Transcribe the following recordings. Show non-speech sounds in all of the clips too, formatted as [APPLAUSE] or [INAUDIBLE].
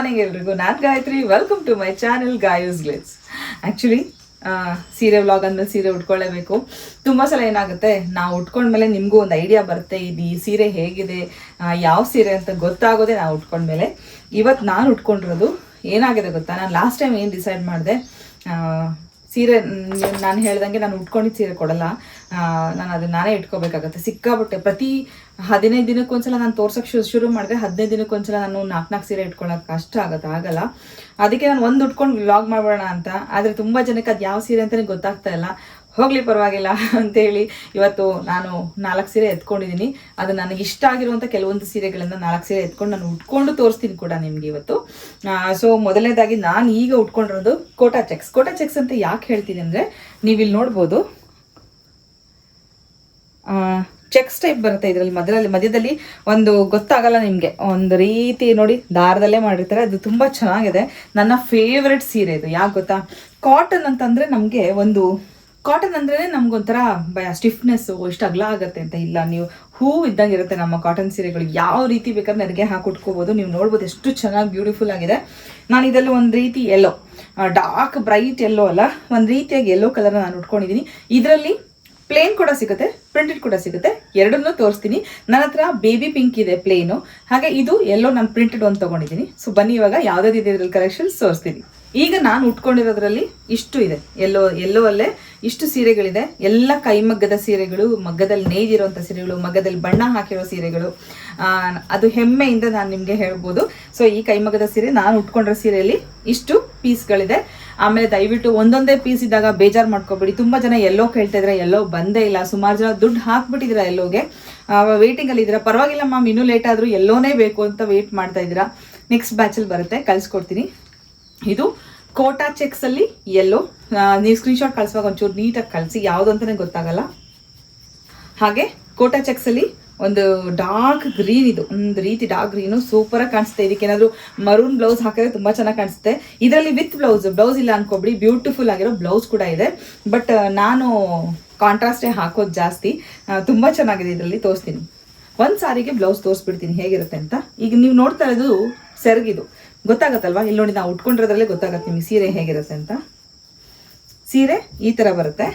Morning ಎಲ್ರಿಗೂ. ನಾನು Gayathri. Welcome to my channel Gayu's glitz actually ಸೀರೆ ವ್ಲಾಗ್ ಅಂದಮೇಲೆ ಸೀರೆ ಉಟ್ಕೊಳ್ಳೇಬೇಕು. ತುಂಬ ಸಲ ಏನಾಗುತ್ತೆ, ನಾವು ಉಟ್ಕೊಂಡ್ಮೇಲೆ ನಿಮಗೂ ಒಂದು ಐಡಿಯಾ ಬರುತ್ತೆ, ಇದು ಈ ಸೀರೆ ಹೇಗಿದೆ ಯಾವ ಸೀರೆ ಅಂತ ಗೊತ್ತಾಗೋದೇ ನಾವು ಉಟ್ಕೊಂಡ್ಮೇಲೆ. ಇವತ್ತು ನಾನು ಉಟ್ಕೊಂಡಿರೋದು ಏನಾಗಿದೆ ಗೊತ್ತಾ? ನಾನು ಲಾಸ್ಟ್ ಟೈಮ್ ಏನು ಡಿಸೈಡ್ ಮಾಡಿದೆ ಸೀರೆ ನಾನು ಹೇಳ್ದಂಗೆ ನಾನು ಉಟ್ಕೊಂಡಿದ್ದು ಸೀರೆ ಕೊಡಲ್ಲ. ನಾನು ಅದನ್ನ ನಾನೇ ಇಟ್ಕೋಬೇಕಾಗತ್ತೆ. ಸಿಕ್ಕಾಬಟ್ಟೆ ಪ್ರತಿ ಹದಿನೈದು ದಿನಕ್ಕೊಂದ್ಸಲ ನಾನು ತೋರ್ಸೋಕ್ಕೆ ಶುರು ಮಾಡಿದ್ರೆ ಹದಿನೈದು ದಿನಕ್ಕೊಂದ್ಸಲ ನಾನು ನಾಲ್ಕು ನಾಲ್ಕು ಸೀರೆ ಇಟ್ಕೊಳ್ಳೋಕೆ ಕಷ್ಟ ಆಗುತ್ತೆ, ಆಗಲ್ಲ. ಅದಕ್ಕೆ ನಾನು ಒಂದು ಉಟ್ಕೊಂಡು ವ್ಲಾಗ್ ಮಾಡ್ಬೋಣ ಅಂತ. ಆದರೆ ತುಂಬ ಜನಕ್ಕೆ ಅದು ಯಾವ ಸೀರೆ ಅಂತಲೇ ಗೊತ್ತಾಗ್ತಾ ಇಲ್ಲ. ಹೋಗ್ಲಿ ಪರವಾಗಿಲ್ಲ ಅಂತೇಳಿ ಇವತ್ತು ನಾನು ನಾಲ್ಕು ಸೀರೆ ಎತ್ಕೊಂಡಿದ್ದೀನಿ. ಅದು ನನಗೆ ಇಷ್ಟ ಆಗಿರುವಂಥ ಕೆಲವೊಂದು ಸೀರೆಗಳನ್ನು ನಾಲ್ಕು ಸೀರೆ ಎತ್ಕೊಂಡು ನಾನು ಉಟ್ಕೊಂಡು ತೋರಿಸ್ತೀನಿ ಕೂಡ ನಿಮ್ಗೆ ಇವತ್ತು. ಸೊ ಮೊದಲನೇದಾಗಿ ನಾನು ಈಗ ಉಟ್ಕೊಂಡಿರೋದು ಕೋಟಾ ಚೆಕ್ಸ್. ಕೋಟಾ ಚೆಕ್ಸ್ ಅಂತ ಯಾಕೆ ಹೇಳ್ತೀನಿ ಅಂದರೆ ನೀವು ಇಲ್ಲಿ ನೋಡ್ಬೋದು ಚೆಕ್ಸ್ ಟೈಪ್ ಬರುತ್ತೆ ಇದರಲ್ಲಿ ಮಧ್ಯದಲ್ಲಿ ಮಧ್ಯದಲ್ಲಿ ಒಂದು ಗೊತ್ತಾಗಲ್ಲ ನಿಮಗೆ. ಒಂದು ರೀತಿ ನೋಡಿ ದಾರದಲ್ಲೇ ಮಾಡಿರ್ತಾರೆ. ಅದು ತುಂಬ ಚೆನ್ನಾಗಿದೆ. ನನ್ನ ಫೇವ್ರೆಟ್ ಸೀರೆ ಇದು. ಯಾಕೆ ಗೊತ್ತಾ? ಕಾಟನ್ ಅಂತಂದರೆ ನಮಗೆ ಒಂದು ಕಾಟನ್ ಅಂದ್ರೆ ನಮ್ಗೊಂಥರ ಭಯ ಸ್ಟಿಫ್ನೆಸ್ಸು ಇಷ್ಟು ಅಗಲ ಆಗುತ್ತೆ ಅಂತ ಇಲ್ಲ. ನೀವು ಹೂ ಇದ್ದಂಗೆ ಇರುತ್ತೆ ನಮ್ಮ ಕಾಟನ್ ಸೀರೆಗಳು. ಯಾವ ರೀತಿ ಬೇಕಾದ್ರೆ ನನಗೆ ಹಾಕಿ ಉಟ್ಕೋಬೋದು. ನೀವು ನೋಡ್ಬೋದು ಎಷ್ಟು ಚೆನ್ನಾಗಿ ಬ್ಯೂಟಿಫುಲ್ ಆಗಿದೆ. ನಾನು ಇದರಲ್ಲಿ ಒಂದು ರೀತಿ ಎಲ್ಲೋ ಡಾರ್ಕ್ ಬ್ರೈಟ್ ಎಲ್ಲೋ ಅಲ್ಲ. ಒಂದು ರೀತಿಯಾಗಿ ಎಲ್ಲೋ ಕಲರ್ ನಾನು ಉಟ್ಕೊಂಡಿದ್ದೀನಿ ಇದರಲ್ಲಿ ಪ್ಲೇನ್ ಕೂಡ ಸಿಗುತ್ತೆ ಪ್ರಿಂಟೆಡ್ ಕೂಡ ಸಿಗುತ್ತೆ. ಎರಡನ್ನೂ ತೋರಿಸ್ತೀನಿ. ನನ್ನ ಹತ್ರ ಬೇಬಿ ಪಿಂಕ್ ಇದೆ ಪ್ಲೇನು ಹಾಗೆ ಇದು ಎಲ್ಲೋ ನಾನು ಪ್ರಿಂಟೆಡ್ ಒಂದು ತೊಗೊಂಡಿದ್ದೀನಿ ಸೊ ಬನ್ನಿ ಇವಾಗ ಯಾವುದಾದ್ರು ಇದೆ ಇದ್ರಲ್ಲಿ ಕಲೆಕ್ಷನ್ಸ್ ತೋರಿಸ್ತೀನಿ. ಈಗ ನಾನು ಉಟ್ಕೊಂಡಿರೋದ್ರಲ್ಲಿ ಇಷ್ಟು ಇದೆ. ಎಲ್ಲೋ ಎಲ್ಲೋ ಅಲ್ಲೇ ಇಷ್ಟು ಸೀರೆಗಳಿದೆ. ಎಲ್ಲ ಕೈಮಗ್ಗದ ಸೀರೆಗಳು, ಮಗ್ಗದಲ್ಲಿ ನೇಯ್ದಿರುವಂಥ ಸೀರೆಗಳು, ಮಗ್ಗದಲ್ಲಿ ಬಣ್ಣ ಹಾಕಿರೋ ಸೀರೆಗಳು. ಅದು ಹೆಮ್ಮೆಯಿಂದ ನಾನು ನಿಮಗೆ ಹೇಳ್ಬೋದು. ಸೊ ಈ ಕೈಮಗ್ಗದ ಸೀರೆ ನಾನು ಉಟ್ಕೊಂಡಿರೋ ಸೀರೆಯಲ್ಲಿ ಇಷ್ಟು ಪೀಸ್ಗಳಿದೆ. ಆಮೇಲೆ ದಯವಿಟ್ಟು ಒಂದೊಂದೇ ಪೀಸ್ ಇದ್ದಾಗ ಬೇಜಾರು ಮಾಡ್ಕೋಬೇಡಿ. ತುಂಬ ಜನ ಎಲ್ಲೋ ಕೇಳ್ತಾ ಇದ್ರೆ, ಎಲ್ಲೋ ಬಂದೇ ಇಲ್ಲ. ಸುಮಾರು ಜನ ದುಡ್ಡು ಹಾಕ್ಬಿಟ್ಟಿದ್ರ ಎಲ್ಲೋಗೆ. ವೇಟಿಂಗಲ್ಲಿ ಇದ್ದೀರಾ? ಪರವಾಗಿಲ್ಲ ಮ್ಯಾಮ್ ಇನ್ನೂ ಲೇಟ್ ಆದರೂ ಎಲ್ಲೋನೇ ಬೇಕು ಅಂತ ವೇಟ್ ಮಾಡ್ತಾ ಇದ್ದೀರಾ? ನೆಕ್ಸ್ಟ್ ಬ್ಯಾಚಲ್ಲಿ ಬರುತ್ತೆ. ಕಳಿಸ್ಕೊಡ್ತೀನಿ. ಇದು ಕೋಟಾ ಚೆಕ್ಸ್ ಅಲ್ಲಿ ಎಲ್ಲೋ ನೀವು ಸ್ಕ್ರೀನ್ಶಾಟ್ ಕಳಿಸುವಾಗ ಒಂಚೂರು ನೀಟಾಗಿ ಕಳಿಸಿ, ಯಾವುದು ಅಂತಲೇ ಗೊತ್ತಾಗಲ್ಲ. ಹಾಗೆ, ಕೋಟಾ ಚೆಕ್ಸಲ್ಲಿ ಒಂದು ಡಾರ್ಕ್ ಗ್ರೀನ್ ಇದು. ಒಂದು ರೀತಿ ಡಾರ್ಕ್ ಗ್ರೀನು ಸೂಪರಾಗಿ ಕಾಣಿಸುತ್ತೆ. ಇದಕ್ಕೆ ಏನಾದರೂ ಮರೂನ್ ಬ್ಲೌಸ್ ಹಾಕಿದ್ರೆ ತುಂಬಾ ಚೆನ್ನಾಗಿ ಕಾಣಿಸುತ್ತೆ. ಇದರಲ್ಲಿ ವಿತ್ ಬ್ಲೌಸ್ ಬ್ಲೌಸ್ ಇಲ್ಲ ಅನ್ಕೊಬಿಡಿ ಬ್ಯೂಟಿಫುಲ್ ಆಗಿರೋ ಬ್ಲೌಸ್ ಕೂಡ ಇದೆ. ಬಟ್ ನಾನು ಕಾಂಟ್ರಾಸ್ಟೇ ಹಾಕೋದು ಜಾಸ್ತಿ. ತುಂಬಾ ಚೆನ್ನಾಗಿದೆ ಇದರಲ್ಲಿ, ತೋರಿಸ್ತೀನಿ. ಒಂದು ಸಾರಿಗೆ ಬ್ಲೌಸ್ ತೋರಿಸ್ಬಿಡ್ತೀನಿ, ಹೇಗಿರುತ್ತೆ ಅಂತ. ಈಗ ನೀವು ನೋಡ್ತಾ ಇರೋದು ಸೆರಗಿದು. ಗೊತ್ತಾಗತ್ತಲ್ವಾ? ಇಲ್ಲಿ ನೋಡಿ ನಾವು ಉಟ್ಕೊಂಡಿರೋದ್ರಲ್ಲೇ ಗೊತ್ತಾಗತ್ತೆ ನಿಮಗೆ ಸೀರೆ ಹೇಗಿರುತ್ತೆ ಅಂತ. ಸೀರೆ ಈ ಥರ ಬರುತ್ತೆ.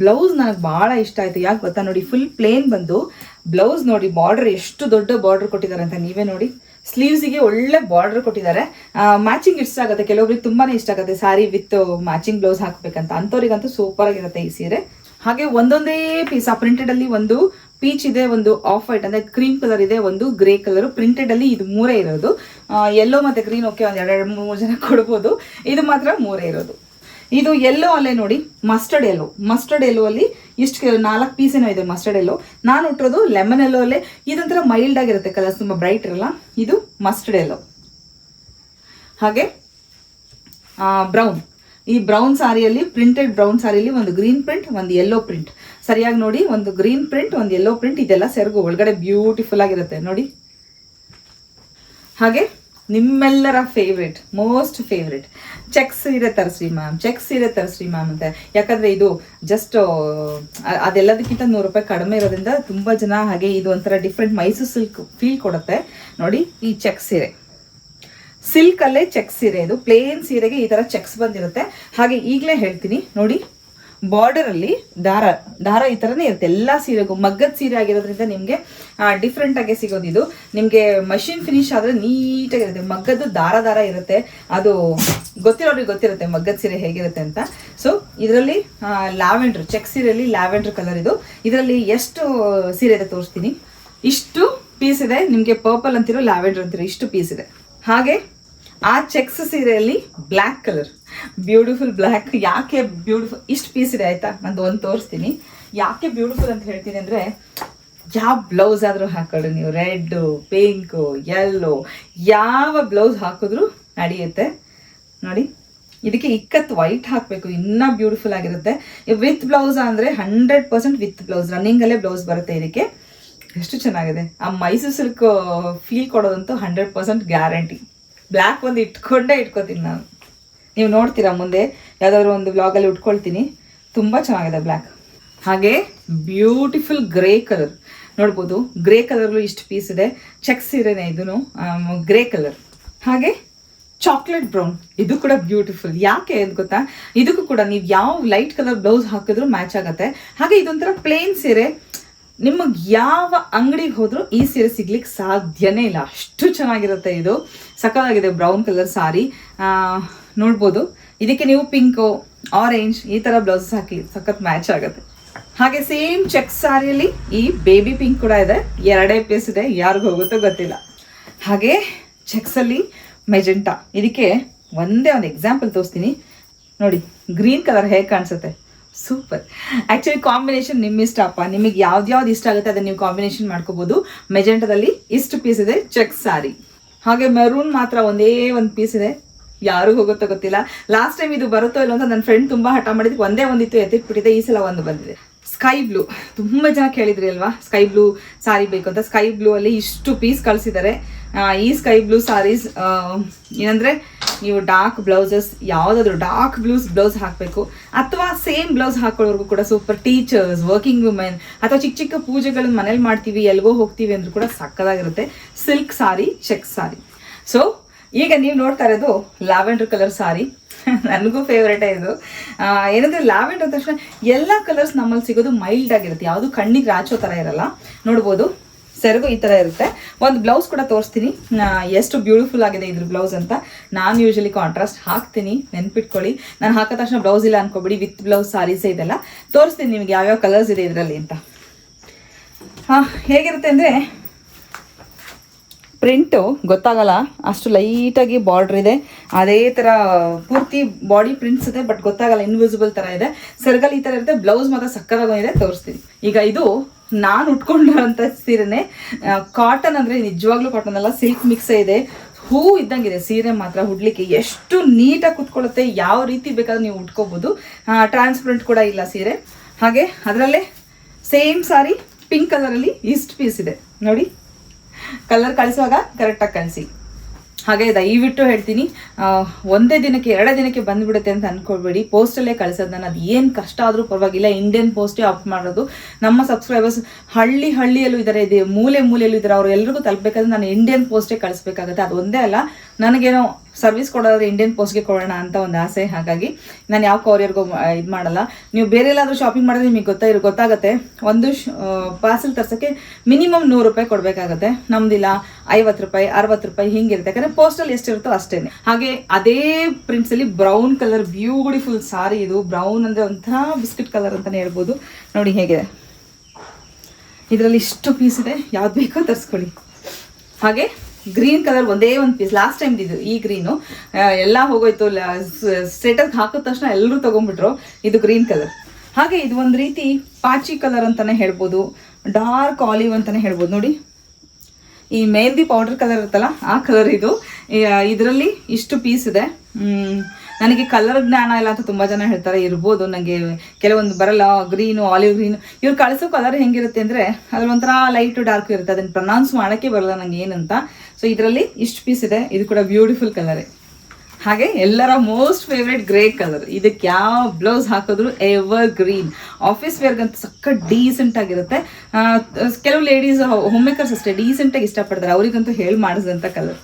ಬ್ಲೌಸ್ ನನಗೆ ಭಾಳ ಇಷ್ಟ ಆಯಿತು. ಯಾಕೆ ಗೊತ್ತಾ ನೋಡಿ ಫುಲ್ ಪ್ಲೇನ್ ಬಂದು ಬ್ಲೌಸ್ ನೋಡಿ ಬಾರ್ಡರ್ ಎಷ್ಟು ದೊಡ್ಡ ಬಾರ್ಡರ್ ಕೊಟ್ಟಿದ್ದಾರೆ ಅಂತ ನೀವೇ ನೋಡಿ. ಸ್ಲೀವ್ಸಿಗೆ ಒಳ್ಳೆ ಬಾರ್ಡರ್ ಕೊಟ್ಟಿದ್ದಾರೆ. ಮ್ಯಾಚಿಂಗ್ ಇಷ್ಟ ಆಗುತ್ತೆ. ಕೆಲವೊಬ್ರಿಗೆ ತುಂಬಾನೇ ಇಷ್ಟ ಆಗುತ್ತೆ. ಸಾರಿ ವಿತ್ ಮ್ಯಾಚಿಂಗ್ ಬ್ಲೌಸ್ ಹಾಕಬೇಕಂತ. ಅಂಥವ್ರಿಗಂತೂ ಸೂಪರ್ ಆಗಿರುತ್ತೆ ಈ ಸೀರೆ. ಹಾಗೆ ಒಂದೊಂದೇ ಪೀಸ್ ಆ ಪ್ರಿಂಟೆಡ್ ಅಲ್ಲಿ ಒಂದು ಪೀಚ್ ಇದೆ, ಒಂದು ಆಫ್ ವೈಟ್ ಅಂದ್ರೆ ಕ್ರೀಮ್ ಕಲರ್ ಇದೆ, ಒಂದು ಗ್ರೇ ಕಲರ್ ಪ್ರಿಂಟೆಡ್ ಅಲ್ಲಿ ಇದು ಮೂರೇ ಇರೋದು. ಎಲ್ಲೋ ಮತ್ತೆ ಗ್ರೀನ್ ಓಕೆ ಒಂದ್ ಎರಡೆರಡು ಮೂರು ಜನ ಕೊಡ್ಬೋದು. ಇದು ಮಾತ್ರ ಮೂರೇ ಇರೋದು. ಇದು ಎಲ್ಲೋ ಅಲ್ಲೇ ನೋಡಿ ಮಸ್ಟರ್ಡ್ ಎಲ್ಲೋ ಮಸ್ಟರ್ಡ್ ಎಲ್ಲೋ ಅಲ್ಲಿ ಇಷ್ಟು ನಾಲ್ಕು ಪೀಸ್ ಏನೋ ಇದೆ ಮಸ್ಟರ್ಡ್ ಎಲ್ಲೋ ನಾನು ಉಟ್ಟಿರೋದು ಲೆಮನ್ ಎಲ್ಲೋ ಅಲ್ಲೇ. ಇದೊಂಥರ ಮೈಲ್ಡ್ ಆಗಿರುತ್ತೆ ಕಲರ್ಸ್ ತುಂಬ ಬ್ರೈಟ್ ಇರಲ್ಲ. ಇದು ಮಸ್ಟರ್ಡ್ ಎಲ್ಲೋ ಹಾಗೆ ಬ್ರೌನ್ ಈ ಬ್ರೌನ್ ಸಾರಿಯಲ್ಲಿ ಪ್ರಿಂಟೆಡ್ ಬ್ರೌನ್ ಸಾರಿಯಲ್ಲಿ ಒಂದು ಗ್ರೀನ್ ಪ್ರಿಂಟ್ ಒಂದು ಯೆಲ್ಲೋ ಪ್ರಿಂಟ್ ಸರಿಯಾಗಿ ನೋಡಿ, ಒಂದು ಗ್ರೀನ್ ಪ್ರಿಂಟ್ ಒಂದು ಯೆಲ್ಲೋ ಪ್ರಿಂಟ್ ಇದೆಲ್ಲ ಸೆರಗು ಒಳಗಡೆ ಬ್ಯೂಟಿಫುಲ್ ಆಗಿರುತ್ತೆ. ನೋಡಿ. ಹಾಗೆ ನಿಮ್ಮೆಲ್ಲರ ಫೇವ್ರೆಟ್ ಮೋಸ್ಟ್ ಫೇವ್ರೆಟ್ ಚೆಕ್ ಸೀರೆ ತರಿಸ್ರಿ ಮ್ಯಾಮ್ ಚೆಕ್ ಸೀರೆ ತರಿಸ್ರಿ ಮ್ಯಾಮ್ ಅಂತ. ಯಾಕಂದ್ರೆ ಇದು ಜಸ್ಟ್ ಅದೆಲ್ಲದಕ್ಕಿಂತ ನೂರು ರೂಪಾಯಿ ಕಡಿಮೆ ಇರೋದ್ರಿಂದ ತುಂಬಾ ಜನ ಹಾಗೆ ಇದು ಒಂಥರ ಡಿಫ್ರೆಂಟ್ ಮೈಸೂರು ಸಿಲ್ಕ್ ಫೀಲ್ ಕೊಡುತ್ತೆ. ನೋಡಿ, ಈ ಚೆಕ್ ಸೀರೆ. ಸಿಲ್ಕ್ ಅಲ್ಲೇ ಚೆಕ್ ಸೀರೆ ಇದು. ಪ್ಲೇನ್ ಸೀರೆಗೆ ಈ ತರ ಚೆಕ್ಸ್ ಬಂದಿರುತ್ತೆ. ಹಾಗೆ ಈಗಲೇ ಹೇಳ್ತೀನಿ. ನೋಡಿ ಬಾರ್ಡರ್ ಅಲ್ಲಿ ದಾರ ದಾರ ಈ ತರನೇ ಇರುತ್ತೆ. ಎಲ್ಲಾ ಸೀರೆಗೂ ಮಗ್ಗದ ಸೀರೆ ಆಗಿರೋದ್ರಿಂದ ನಿಮ್ಗೆ ಡಿಫ್ರೆಂಟ್ ಆಗಿ ಸಿಗೋದು ಇದು. ನಿಮ್ಗೆ ಮಷಿನ್ ಫಿನಿಶ್ ಆದ್ರೆ ನೀಟಾಗಿರುತ್ತೆ. ಮಗ್ಗದ್ದು ದಾರ ದಾರ ಇರುತ್ತೆ. ಅದು ಗೊತ್ತಿರೋರಿಗೆ ಗೊತ್ತಿರುತ್ತೆ ಮಗ್ಗದ ಸೀರೆ ಹೇಗಿರುತ್ತೆ ಅಂತ. ಸೊ ಇದರಲ್ಲಿ ಲ್ಯಾವೆಂಡ್ರ್, ಚೆಕ್ ಸೀರೆಯಲ್ಲಿ ಲ್ಯಾವೆಂಡ್ರ್ ಕಲರ್ ಇದು. ಇದರಲ್ಲಿ ಎಷ್ಟು ಸೀರೆ ಇದೆ ತೋರಿಸ್ತೀನಿ. ಇಷ್ಟು ಪೀಸ್ ಇದೆ. ನಿಮ್ಗೆ ಪರ್ಪಲ್ ಅಂತಿರೋ ಲ್ಯಾವೆಂಡರ್ ಅಂತಿರೋ ಇಷ್ಟು ಪೀಸ್ ಇದೆ. ಹಾಗೆ ಆ ಚೆಕ್ಸ್ ಸೀರೆಯಲ್ಲಿ ಬ್ಲ್ಯಾಕ್ ಕಲರ್. ಬ್ಯೂಟಿಫುಲ್ ಬ್ಲ್ಯಾಕ್ ಯಾಕೆ ಬ್ಯೂಟಿಫುಲ್ ಇಷ್ಟು ಪೀಸ್ ಇದೆ ಆಯ್ತಾ? ನಂದು ಒಂದು ತೋರಿಸ್ತೀನಿ. ಯಾಕೆ ಬ್ಯೂಟಿಫುಲ್ ಅಂತ ಹೇಳ್ತೀನಿ ಅಂದರೆ, ಯಾವ ಬ್ಲೌಸ್ ಆದರೂ ಹಾಕೊಳ್ಳಿ ನೀವು. ರೆಡ್ಡು ಪಿಂಕು ಯೆಲ್ಲೋ ಯಾವ ಬ್ಲೌಸ್ ಹಾಕಿದ್ರು ನಡೆಯುತ್ತೆ. ನೋಡಿ, ಇದಕ್ಕೆ ಇಕ್ಕತ್ ವೈಟ್ ಹಾಕಬೇಕು. ಇನ್ನೂ ಬ್ಯೂಟಿಫುಲ್ ಆಗಿರುತ್ತೆ. ವಿತ್ ಬ್ಲೌಸ್ ಅಂದರೆ ಹಂಡ್ರೆಡ್ ಪರ್ಸೆಂಟ್ ವಿತ್ ಬ್ಲೌಸ್ ರನ್ನಿಂಗಲ್ಲೇ ಬ್ಲೌಸ್ ಬರುತ್ತೆ ಇದಕ್ಕೆ. ಎಷ್ಟು ಚೆನ್ನಾಗಿದೆ. ಆ ಮೈಸೂರು ಸಿಲ್ಕ್ ಫೀಲ್ ಕೊಡೋದಂತೂ ಹಂಡ್ರೆಡ್ ಪರ್ಸೆಂಟ್ ಗ್ಯಾರಂಟಿ ಬ್ಲ್ಯಾಕ್ ಒಂದು ಇಟ್ಕೊಂಡೇ ಇಟ್ಕೋತೀನಿ ನಾನು. ನೀವು ನೋಡ್ತೀರಾ ಮುಂದೆ? ಯಾವುದಾದ್ರು ಒಂದು ಬ್ಲಾಗಲ್ಲಿ ಉಟ್ಕೊಳ್ತೀನಿ. ತುಂಬ ಚೆನ್ನಾಗಿದೆ ಬ್ಲ್ಯಾಕ್ ಹಾಗೆ ಬ್ಯೂಟಿಫುಲ್ ಗ್ರೇ ಕಲರ್ ನೋಡ್ಬೋದು ಗ್ರೇ ಕಲರ್ಲು ಇಷ್ಟು ಪೀಸ್ ಇದೆ. ಚೆಕ್ ಸೀರೆನೇ ಇದೂ ಗ್ರೇ ಕಲರ್ ಹಾಗೆ ಚಾಕ್ಲೇಟ್ ಬ್ರೌನ್ ಇದು ಕೂಡ ಬ್ಯೂಟಿಫುಲ್ ಯಾಕೆ ಅಂತ ಗೊತ್ತಾ? ಇದಕ್ಕೂ ಕೂಡ ನೀವು ಯಾವ ಲೈಟ್ ಕಲರ್ ಬ್ಲೌಸ್ ಹಾಕಿದ್ರು ಮ್ಯಾಚ್ ಆಗುತ್ತೆ. ಹಾಗೆ ಇದೊಂಥರ ಪ್ಲೇನ್ ಸೀರೆ. ನಿಮಗೆ ಯಾವ ಅಂಗಡಿಗೆ ಹೋದರೂ ಈ ಸೀರೆ ಸಿಗ್ಲಿಕ್ಕೆ ಸಾಧ್ಯನೇ ಇಲ್ಲ. ಅಷ್ಟು ಚೆನ್ನಾಗಿರುತ್ತೆ ಇದು. ಸಕ್ಕದಾಗಿದೆ ಬ್ರೌನ್ ಕಲರ್ ಸಾರಿ. ನೋಡ್ಬೋದು. ಇದಕ್ಕೆ ನೀವು ಪಿಂಕು, ಆರೆಂಜ್ ಈ ಥರ ಬ್ಲೌಸಸ್ ಹಾಕಿ ಸಖತ್ ಮ್ಯಾಚ್ ಆಗುತ್ತೆ. ಹಾಗೆ ಸೇಮ್ ಚೆಕ್ ಸಾರಿಯಲ್ಲಿ ಈ ಬೇಬಿ ಪಿಂಕ್ ಕೂಡ ಇದೆ. ಎರಡೇ ಪೀಸ್ ಇದೆ. ಯಾರಿಗೂ ಹೋಗುತ್ತೋ ಗೊತ್ತಿಲ್ಲ. ಹಾಗೆ ಚೆಕ್ಸಲ್ಲಿ ಮೆಜೆಂಟಾ. ಇದಕ್ಕೆ ಒಂದೇ ಒಂದು ಎಕ್ಸಾಂಪಲ್ ತೋರಿಸ್ತೀನಿ. ನೋಡಿ, ಗ್ರೀನ್ ಕಲರ್ ಹೇಗೆ ಕಾಣಿಸುತ್ತೆ. ಸೂಪರ್ ಆ್ಯಕ್ಚುಲಿ ಕಾಂಬಿನೇಷನ್ ನಿಮ್ಮ ಇಷ್ಟ ಅಪ್ಪ. ನಿಮಗೆ ಯಾವ್ದು ಇಷ್ಟ ಆಗುತ್ತೆ ಅದನ್ನ ನೀವು ಕಾಂಬಿನೇಷನ್ ಮಾಡ್ಕೋಬೋದು. ಮೆಜೆಂಟದಲ್ಲಿ ಇಷ್ಟು ಪೀಸ್ ಇದೆ ಚೆಕ್ ಸಾರಿ ಹಾಗೆ ಮೆರೂನ್ ಮಾತ್ರ ಒಂದೇ ಒಂದು ಪೀಸ್ ಇದೆ. ಯಾರಿಗೂ ಹೋಗುತ್ತೋ ಗೊತ್ತಿಲ್ಲ. ಲಾಸ್ಟ್ ಟೈಮ್ ಇದು ಬರುತ್ತೋ ಇಲ್ಲ ಅಂತ ನನ್ನ ಫ್ರೆಂಡ್ ತುಂಬಾ ಹಠ ಮಾಡಿದ್ದು ಒಂದೇ ಒಂದಿತ್ತು ಎತ್ತಿಟ್ಬಿಟ್ಟಿದೆ. ಈ ಸಲ ಒಂದು ಬಂದಿದೆ. ಸ್ಕೈ ಬ್ಲೂ ತುಂಬಾ ಜನ ಕೇಳಿದ್ರಿ ಅಲ್ವಾ? ಸ್ಕೈ ಬ್ಲೂ ಸಾರಿ ಬೇಕು ಅಂತ. ಸ್ಕೈ ಬ್ಲೂ ಅಲ್ಲಿ ಇಷ್ಟು ಪೀಸ್ ಕಳಿಸಿದ್ದಾರೆ. ಈ ಸ್ಕೈ ಬ್ಲೂ ಸಾರೀಸ್ ಏನಂದ್ರೆ ನೀವು ಡಾರ್ಕ್ ಬ್ಲೌಸಸ್ ಯಾವುದಾದ್ರು ಡಾರ್ಕ್ ಬ್ಲೂಸ್ ಬ್ಲೌಸ್ ಹಾಕಬೇಕು. ಅಥವಾ ಸೇಮ್ ಬ್ಲೌಸ್ ಹಾಕೊಳ್ಳೋರ್ಗು ಕೂಡ ಸೂಪರ್ ಟೀಚರ್ಸ್ ವರ್ಕಿಂಗ್ ವುಮೆನ್ ಅಥವಾ ಚಿಕ್ಕ ಚಿಕ್ಕ ಪೂಜೆಗಳನ್ನ ಮನೇಲಿ ಮಾಡ್ತೀವಿ, ಎಲ್ಗೋ ಹೋಗ್ತೀವಿ ಅಂದ್ರೂ ಕೂಡ ಸಕ್ಕದಾಗಿರುತ್ತೆ. Silk saree check saree so ಈಗ ನೀವು ನೋಡ್ತಾ ಇರೋದು ಲ್ಯಾವೆಂಡರ್ ಕಲರ್ ಸಾರಿ ನನಗೂ ಫೇವ್ರೇಟೇ ಇದು. ಏನಂದ್ರೆ ಲ್ಯಾವೆಂಡರ್ ತಕ್ಷಣ ಎಲ್ಲ ಕಲರ್ಸ್ ನಮ್ಮಲ್ಲಿ ಸಿಗೋದು ಮೈಲ್ಡ್ ಆಗಿರುತ್ತೆ. ಯಾವುದು ಕಣ್ಣಿಗೆ ರಾಚೋ ಥರ ಇರಲ್ಲ. ನೋಡ್ಬೋದು. ಸೆರಗು ಈ ಥರ ಇರುತ್ತೆ. ಒಂದು ಬ್ಲೌಸ್ ಕೂಡ ತೋರಿಸ್ತೀನಿ. ಎಷ್ಟು ಬ್ಯೂಟಿಫುಲ್ ಆಗಿದೆ ಇದ್ರ ಬ್ಲೌಸ್ ಅಂತ. ನಾನು ಯೂಶಲಿ ಕಾಂಟ್ರಾಸ್ಟ್ ಹಾಕ್ತೀನಿ. ನೆನ್ಪಿಟ್ಕೊಳ್ಳಿ. ನಾನು ಹಾಕೋ ತಕ್ಷಣ ಬ್ಲೌಸ್ ಇಲ್ಲ ಅನ್ಕೋಬಿಡಿ. ವಿತ್ ಬ್ಲೌಸ್ ಸಾರೀಸ್ ಇದೆಲ್ಲ. ತೋರಿಸ್ತೀನಿ ನಿಮ್ಗೆ ಯಾವ್ಯಾವ ಕಲರ್ಸ್ ಇದೆ ಇದರಲ್ಲಿ ಅಂತ. ಹಾಂ, ಹೇಗಿರುತ್ತೆ ಅಂದರೆ ಪ್ರಿಂಟು ಗೊತ್ತಾಗಲ್ಲ. ಅಷ್ಟು ಲೈಟಾಗಿ ಬಾರ್ಡ್ರ್ ಇದೆ. ಅದೇ ಥರ ಪೂರ್ತಿ ಬಾಡಿ ಪ್ರಿಂಟ್ಸ್ ಇದೆ ಬಟ್ ಗೊತ್ತಾಗಲ್ಲ ಇನ್ವಿಸಿಬಲ್ ಥರ ಇದೆ. ಸರ್ಗಲ್ ಈ ಥರ ಇರುತ್ತೆ. ಬ್ಲೌಸ್ ಮಾತ್ರ ಸಕ್ಕದಾಗಿದೆ ತೋರಿಸ್ತೀನಿ. ಈಗ ಇದು ನಾನು ಉಟ್ಕೊಂಡಿರೋಂಥ ಸೀರೆನೆ ಕಾಟನ್ ಅಂದರೆ ನಿಜವಾಗ್ಲೂ ಕಾಟನ್ ಅಲ್ಲ ಸಿಲ್ಕ್ ಮಿಕ್ಸ್ ಇದೆ. ಹೂ ಇದ್ದಂಗಿದೆ, ಸೀರೆ ಮಾತ್ರ ಉಡ್ಲಿಕ್ಕೆ. ಎಷ್ಟು ನೀಟಾಗಿ ಕುತ್ಕೊಳ್ಳುತ್ತೆ, ಯಾವ ರೀತಿ ಬೇಕಾದ್ರೂ ನೀವು ಉಟ್ಕೋಬೋದು. ಟ್ರಾನ್ಸ್ಪರೆಂಟ್ ಕೂಡ ಇಲ್ಲ ಸೀರೆ. ಹಾಗೆ ಅದರಲ್ಲೇ ಸೇಮ್ ಸಾರಿ ಪಿಂಕ್ ಕಲರಲ್ಲಿ ಇಷ್ಟು ಪೀಸ್ ಇದೆ. ನೋಡಿ ಕಲರ್ ಕಳಿಸುವಾಗ ಕರೆಕ್ಟಾಗಿ ಕಳಿಸಿ. ಹಾಗೆ ದಯವಿಟ್ಟು ಹೇಳ್ತೀನಿ ಒಂದೇ ದಿನಕ್ಕೆ, ಎರಡೇ ದಿನಕ್ಕೆ ಬಂದ್ಬಿಡುತ್ತೆ ಅಂತ ಅನ್ಕೊಳ್ಬೇಡಿ. ಪೋಸ್ಟಲ್ಲೇ ಕಳಿಸೋದು ನಾನು ಅದು ಏನು ಕಷ್ಟ ಆದರೂ ಪರವಾಗಿಲ್ಲ. ಇಂಡಿಯನ್ ಪೋಸ್ಟೇ ಆಫ್ ಮಾಡೋದು. ನಮ್ಮ ಸಬ್ಸ್ಕ್ರೈಬರ್ಸ್ ಹಳ್ಳಿ ಹಳ್ಳಿಯಲ್ಲೂ ಇದ್ದಾರೆ ಇದೆ ಮೂಲೆ ಮೂಲೆಯಲ್ಲೂ ಇದ್ದಾರೆ ಅವ್ರು ಎಲ್ರಿಗೂ ತಲುಪಬೇಕಾದ್ರೆ ನಾನು ಇಂಡಿಯನ್ ಪೋಸ್ಟೇ ಕಳಿಸ್ಬೇಕಾಗುತ್ತೆ. ಅದು ಒಂದೇ ಅಲ್ಲ ನನಗೇನೋ ಸರ್ವಿಸ್ ಕೊಡೋದ್ರೆ ಇಂಡಿಯನ್ ಪೋಸ್ಟ್ಗೆ ಕೊಡೋಣ ಅಂತ ಒಂದು ಆಸೆ. ಹಾಗಾಗಿ ನಾನು ಯಾವ ಕೊರಿಯರ್ಗೂ ಇದು ಮಾಡಲ್ಲ. ನೀವು ಬೇರೆ ಎಲ್ಲಾದರೂ ಶಾಪಿಂಗ್ ಮಾಡಿದ್ರೆ ನಿಮಗೆ ಗೊತ್ತಾಗಿರೋ ಗೊತ್ತಾಗುತ್ತೆ. ಒಂದು ಪಾರ್ಸೆಲ್ ತರ್ಸೋಕ್ಕೆ ಮಿನಿಮಮ್ ನೂರು ರೂಪಾಯಿ ಕೊಡಬೇಕಾಗುತ್ತೆ. ನಮ್ದಿಲ್ಲ, ಐವತ್ತು ರೂಪಾಯಿ, ಅರವತ್ತು ರೂಪಾಯಿ ಹಿಂಗಿರುತ್ತೆ. ಯಾಕಂದರೆ ಪೋಸ್ಟಲ್ಲಿ ಎಷ್ಟಿರುತ್ತೋ ಅಷ್ಟೇ ಹಾಗೆ ಅದೇ ಪ್ರಿಂಟ್ಸಲ್ಲಿ ಬ್ರೌನ್ ಕಲರ್ ಬ್ಯೂಟಿಫುಲ್ ಸಾರಿ ಇದು. ಬ್ರೌನ್ ಅಂದರೆ ಒಂಥರ ಬಿಸ್ಕಿಟ್ ಕಲರ್ ಅಂತಲೇ ಹೇಳ್ಬೋದು. ನೋಡಿ ಹೇಗಿದೆ ಇದರಲ್ಲಿ ಇಷ್ಟು ಪೀಸ್ ಇದೆ. ಯಾವ್ದು ಬೇಕೋ ತರಿಸ್ಕೊಳ್ಳಿ. ಹಾಗೆ ಗ್ರೀನ್ ಕಲರ್ ಒಂದೇ ಒಂದು ಪೀಸ್ ಲಾಸ್ಟ್ ಟೈಮ್ ಇದು, ಈ ಗ್ರೀನು ಎಲ್ಲ ಹೋಗೋಯ್ತು. ಸ್ಟೇಟಸ್ ಹಾಕಿದ ತಕ್ಷಣ ಎಲ್ಲರೂ ತಗೊಂಡ್ಬಿಟ್ರು ಇದು ಗ್ರೀನ್ ಕಲರ್ ಹಾಗೆ ಇದು ಒಂದು ರೀತಿ ಪಾಚಿ ಕಲರ್ ಅಂತಾನೆ ಹೇಳ್ಬೋದು. ಡಾರ್ಕ್ ಆಲಿವ್ ಅಂತಾನೆ ಹೇಳ್ಬೋದು. ನೋಡಿ. ಈ ಮೆಹಂದಿ ಪೌಡರ್ ಕಲರ್ ಇರುತ್ತಲ್ಲ, ಆ ಕಲರ್ ಇದು. ಇದರಲ್ಲಿ ಇಷ್ಟು ಪೀಸ್ ಇದೆ. ನನಗೆ ಕಲರ್ ಜ್ಞಾನ ಇಲ್ಲ ಅಂತ ತುಂಬಾ ಜನ ಹೇಳ್ತಾರೆ. ಇರ್ಬೋದು ನನಗೆ ಕೆಲವೊಂದು ಬರಲ್ಲ. ಗ್ರೀನು ಆಲಿವ್ ಗ್ರೀನ್ ಇವ್ರು ಕಳಿಸೋ ಕಲರ್ ಹೆಂಗಿರುತ್ತೆ ಅಂದ್ರೆ ಅದ್ರ ಒಂಥರ ಲೈಟ್ ಡಾರ್ಕ್ ಇರುತ್ತೆ. ಅದನ್ನ ಪ್ರೊನೌನ್ಸ್ ಮಾಡೋಕ್ಕೆ ಬರಲ್ಲ ನಂಗೆ ಏನಂತ. ಸೊ ಇದರಲ್ಲಿ ಇಷ್ಟು ಪೀಸ್ ಇದೆ. ಇದು ಕೂಡ ಬ್ಯೂಟಿಫುಲ್ ಕಲರೇ ಹಾಗೆ ಎಲ್ಲರ ಮೋಸ್ಟ್ ಫೇವ್ರೆಟ್ ಗ್ರೇ ಕಲರ್ ಇದಕ್ಕೆ ಯಾವ ಬ್ಲೌಸ್ ಹಾಕಿದ್ರು ಎವರ್ ಗ್ರೀನ್ ಆಫೀಸ್ ವೇರ್ಗಂತೂ ಸಕ್ಕ ಡೀಸೆಂಟ್ ಆಗಿರುತ್ತೆ. ಕೆಲವು ಲೇಡೀಸ್ ಹೋಮ್ ಮೇಕರ್ಸ್ ಅಷ್ಟೇ ಡೀಸೆಂಟ್ ಆಗಿ ಇಷ್ಟಪಡ್ತಾರೆ. ಅವರಿಗಂತೂ ಹೇಳಿ ಮಾಡಿಸಿದಂಥ ಕಲರ್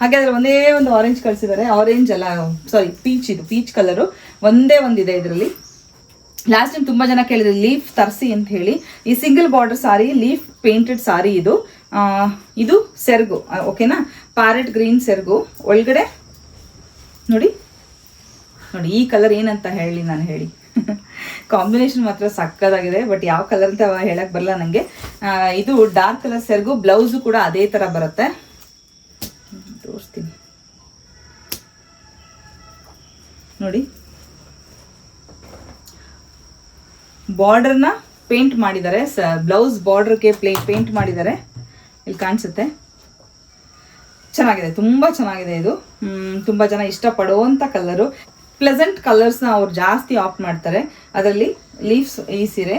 ಹಾಗೆ ಅದ್ರ ಒಂದೇ ಒಂದು ಆರೆಂಜ್ ಕಳಿಸಿದ್ದಾರೆ. ಆರೆಂಜ್ ಅಲ್ಲ ಸಾರಿ ಪೀಚ್ ಇದು. ಪೀಚ್ ಕಲರು ಒಂದೇ ಒಂದಿದೆ ಇದರಲ್ಲಿ. ಲಾಸ್ಟ್ ಟೈಮ್ ತುಂಬಾ ಜನ ಕೇಳಿದ್ರು ಲೀಫ್ ತರಿಸಿ ಅಂತ ಹೇಳಿ. ಈ single border saree leaf painted saree ಇದು. ಇದು ಸೆರಗು. ಓಕೆನಾ? ಪ್ಯಾರೆಟ್ ಗ್ರೀನ್ ಸೆರಗು. ಒಳಗಡೆ ನೋಡಿ ನೋಡಿ, ಈ ಕಲರ್ ಏನಂತ ಹೇಳಿ ನಾನು ಹೇಳಿ. [LAUGHS] ಕಾಂಬಿನೇಷನ್ ಮಾತ್ರ ಸಕ್ಕದಾಗಿದೆ ಬಟ್ ಯಾವ ಕಲರ್ ಅಂತ ಹೇಳಕ್ ಬರಲ್ಲ ನನಗೆ ಇದು ಡಾರ್ಕ್ ಕಲರ್ ಸೆರಗು ಬ್ಲೌಸು ಕೂಡ ಅದೇ ಥರ ಬರುತ್ತೆ. ತೋರಿಸ್ತೀನಿ. ನೋಡಿ. ಬಾರ್ಡರ್ನ ಪೇಂಟ್ ಮಾಡಿದ್ದಾರೆ. ಬ್ಲೌಸ್ ಬಾರ್ಡರ್ಗೆ ಪ್ಲೇ ಪೇಂಟ್ ಮಾಡಿದ್ದಾರೆ. ಇಲ್ಲಿ ಕಾಣಿಸುತ್ತೆ. ಚೆನ್ನಾಗಿದೆ, ತುಂಬ ಚೆನ್ನಾಗಿದೆ ಇದು. ತುಂಬ ಜನ ಇಷ್ಟಪಡುವಂಥ ಕಲರು ಪ್ಲೆಸೆಂಟ್ ಕಲರ್ಸ್ನ ಅವ್ರು ಜಾಸ್ತಿ ಆಪ್ಟ್ ಮಾಡ್ತಾರೆ. ಅದರಲ್ಲಿ ಲೀವ್ಸ್ ಈ ಸೀರೆ.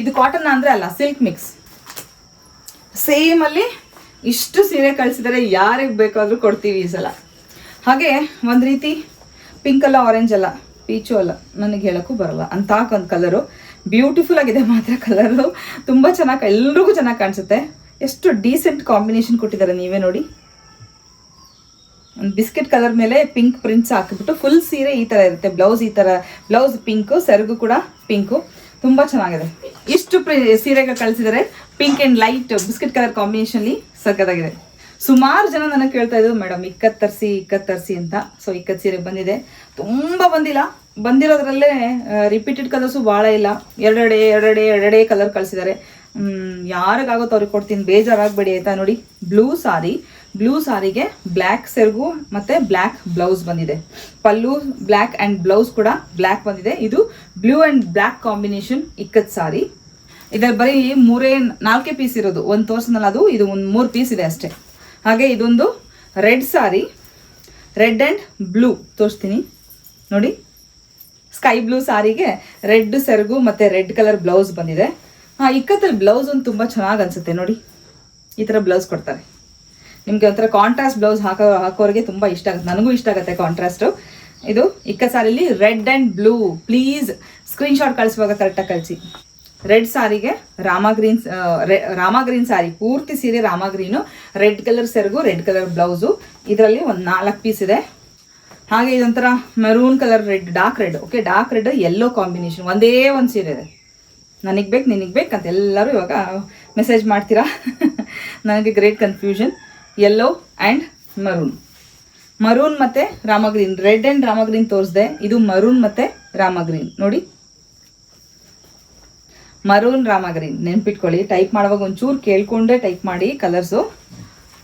ಇದು ಕಾಟನ್ ಅಂದರೆ ಅಲ್ಲ ಸಿಲ್ಕ್ ಮಿಕ್ಸ್ ಸೇಮ್ ಅಲ್ಲಿ ಇಷ್ಟು ಸೀರೆ ಕಳಿಸಿದರೆ ಯಾರಿಗೆ ಬೇಕಾದರೂ ಕೊಡ್ತೀವಿ ಈ ಸಲ. ಹಾಗೆ ಒಂದು ರೀತಿ ಪಿಂಕ್ ಅಲ್ಲ ಆರೆಂಜ್ ಅಲ್ಲ ಪೀಚು ಅಲ್ಲ, ನನಗೆ ಹೇಳೋಕ್ಕೂ ಬರಲ್ಲ. ಅಂತ ಒಂದು ಕಲರು ಬ್ಯೂಟಿಫುಲ್ ಆಗಿದೆ ಮಾತ್ರ ಕಲರು ತುಂಬ ಚೆನ್ನಾಗಿ ಎಲ್ರಿಗೂ ಚೆನ್ನಾಗಿ ಕಾಣಿಸುತ್ತೆ. ಎಷ್ಟು ಡೀಸೆಂಟ್ ಕಾಂಬಿನೇಷನ್ ಕೊಟ್ಟಿದ್ದಾರೆ ನೀವೇ ನೋಡಿ. ಒಂದು ಬಿಸ್ಕೆಟ್ ಕಲರ್ ಮೇಲೆ ಪಿಂಕ್ ಪ್ರಿಂಟ್ಸ್ ಹಾಕಿಬಿಟ್ಟು ಫುಲ್ ಸೀರೆ ಈ ಥರ ಇರುತ್ತೆ. ಬ್ಲೌಸ್ ಈ ಥರ ಬ್ಲೌಸ್ ಪಿಂಕು ಸೆರಗು ಕೂಡ ಪಿಂಕು ತುಂಬ ಚೆನ್ನಾಗಿದೆ. ಇಷ್ಟು ಸೀರೆಗೆ ಕಳಿಸಿದರೆ pink and light biscuit colour ಕಾಂಬಿನೇಷನ್ಲಿ ಸಖತ್ತಾಗಿದೆ. ಸುಮಾರು ಜನ ನನಗೆ ಕೇಳ್ತಾ ಇದ್ರು, ಮೇಡಮ್ ಇಕ್ಕತ್ತು ತರಿಸಿ ಅಂತ. ಸೊ ಇಕ್ಕತ್ ಸೀರೆ ಬಂದಿದೆ. ತುಂಬ ಬಂದಿಲ್ಲ. ಬಂದಿರೋದ್ರಲ್ಲೇ ರಿಪೀಟೆಡ್ ಕಲರ್ಸು ಭಾಳ ಇಲ್ಲ. ಎರಡೆರಡೆ ಎರಡೆರಡೆ ಎರಡೆರಡೆ ಕಲರ್ ಕಳಿಸಿದ್ದಾರೆ ಯಾರಿಗಾಗುತ್ತೋ ಅವ್ರಿಗೆ ಕೊಡ್ತೀನಿ. ಬೇಜಾರಾಗಬೇಡಿ ಆಯ್ತಾ ನೋಡಿ. ಬ್ಲೂ ಸಾರಿ ಬ್ಲೂ ಸಾರಿಗೆ ಬ್ಲ್ಯಾಕ್ ಸೆರಗು ಮತ್ತೆ ಬ್ಲ್ಯಾಕ್ ಬ್ಲೌಸ್ ಬಂದಿದೆ. ಪಲ್ಲು ಬ್ಲ್ಯಾಕ್ ಆ್ಯಂಡ್ ಬ್ಲೌಸ್ ಕೂಡ ಬ್ಲ್ಯಾಕ್ ಬಂದಿದೆ. ಇದು blue and black combination ikkat saree ಇದರ ಬರೀ ಮೂರೇ, ನಾಲ್ಕೇ ಪೀಸ್ ಇರೋದು. ಒಂದು ತೋರ್ಸಿನಲ್ಲ ಅದು, ಇದು ಒಂದು ಮೂರು ಪೀಸ್ ಇದೆ ಅಷ್ಟೇ. ಹಾಗೆ ಇದೊಂದು red saree red and blue ತೋರಿಸ್ತೀನಿ. ನೋಡಿ. ಸ್ಕೈ ಬ್ಲೂ ಸಾರಿಗೆ ರೆಡ್ ಸೆರಗು ಮತ್ತೆ ರೆಡ್ ಕಲರ್ ಬ್ಲೌಸ್ ಬಂದಿದೆ. ಹಾ ಇಕ್ಕತ್ತಲ್ಲಿ ಬ್ಲೌಸ್ ಒಂದು ತುಂಬಾ ಚೆನ್ನಾಗಿ ಅನ್ಸುತ್ತೆ ನೋಡಿ. ಈ ಥರ ಬ್ಲೌಸ್ ಕೊಡ್ತಾರೆ. ನಿಮಗೆ ಒಂಥರ ಕಾಂಟ್ರಾಸ್ಟ್ ಬ್ಲೌಸ್ ಹಾಕೋ, ಹಾಕೋರಿಗೆ ತುಂಬಾ ಇಷ್ಟ ಆಗುತ್ತೆ. ನನಗೂ ಇಷ್ಟ ಆಗುತ್ತೆ ಕಾಂಟ್ರಾಸ್ಟು ಇದು ಇಕ್ಕ ಸಾರಿಲಿ red and blue please screenshot ಕಳಿಸುವಾಗ ಕರೆಕ್ಟಾಗಿ ಕಳಿಸಿ. ರೆಡ್ ಸಾರಿಗೆ, Rama green Rama green saree. ಪೂರ್ತಿ ಸೀರೆ ರಾಮ ಗ್ರೀನು ರೆಡ್ ಕಲರ್ ಸೆರಗು ರೆಡ್ ಕಲರ್ ಬ್ಲೌಸು ಇದರಲ್ಲಿ ಒಂದು ನಾಲ್ಕು ಪೀಸ್ ಇದೆ. ಹಾಗೆ ಇದೊಂಥರ maroon colour red dark red okay dark red yellow combination ಒಂದೇ ಒಂದು ಸೀರೆ ಇದೆ. ನನಗೆ ಬೇಕು, ನಿನಗೆ ಬೇಕು ಅಂತ ಎಲ್ಲರೂ ಇವಾಗ ಮೆಸೇಜ್ ಮಾಡ್ತೀರಾ? [LAUGHS] ನನಗೆ great confusion yellow and maroon maroon ಮತ್ತು ರಾಮಗ್ರೀನ್. Red and ರಾಮಗ್ರೀನ್ ತೋರಿಸ್ದೆ. ಇದು ಮರೂನ್ ಮತ್ತು ರಾಮಗ್ರೀನ್. ನೋಡಿ. ಮರೂನ್ ರಾಮಗ್ರೀನ್. ನೆನ್ಪಿಟ್ಕೊಳ್ಳಿ. ಟೈಪ್ ಮಾಡುವಾಗ ಒಂಚೂರು ಕೇಳಿಕೊಂಡೆ ಟೈಪ್ ಮಾಡಿ ಕಲರ್ಸು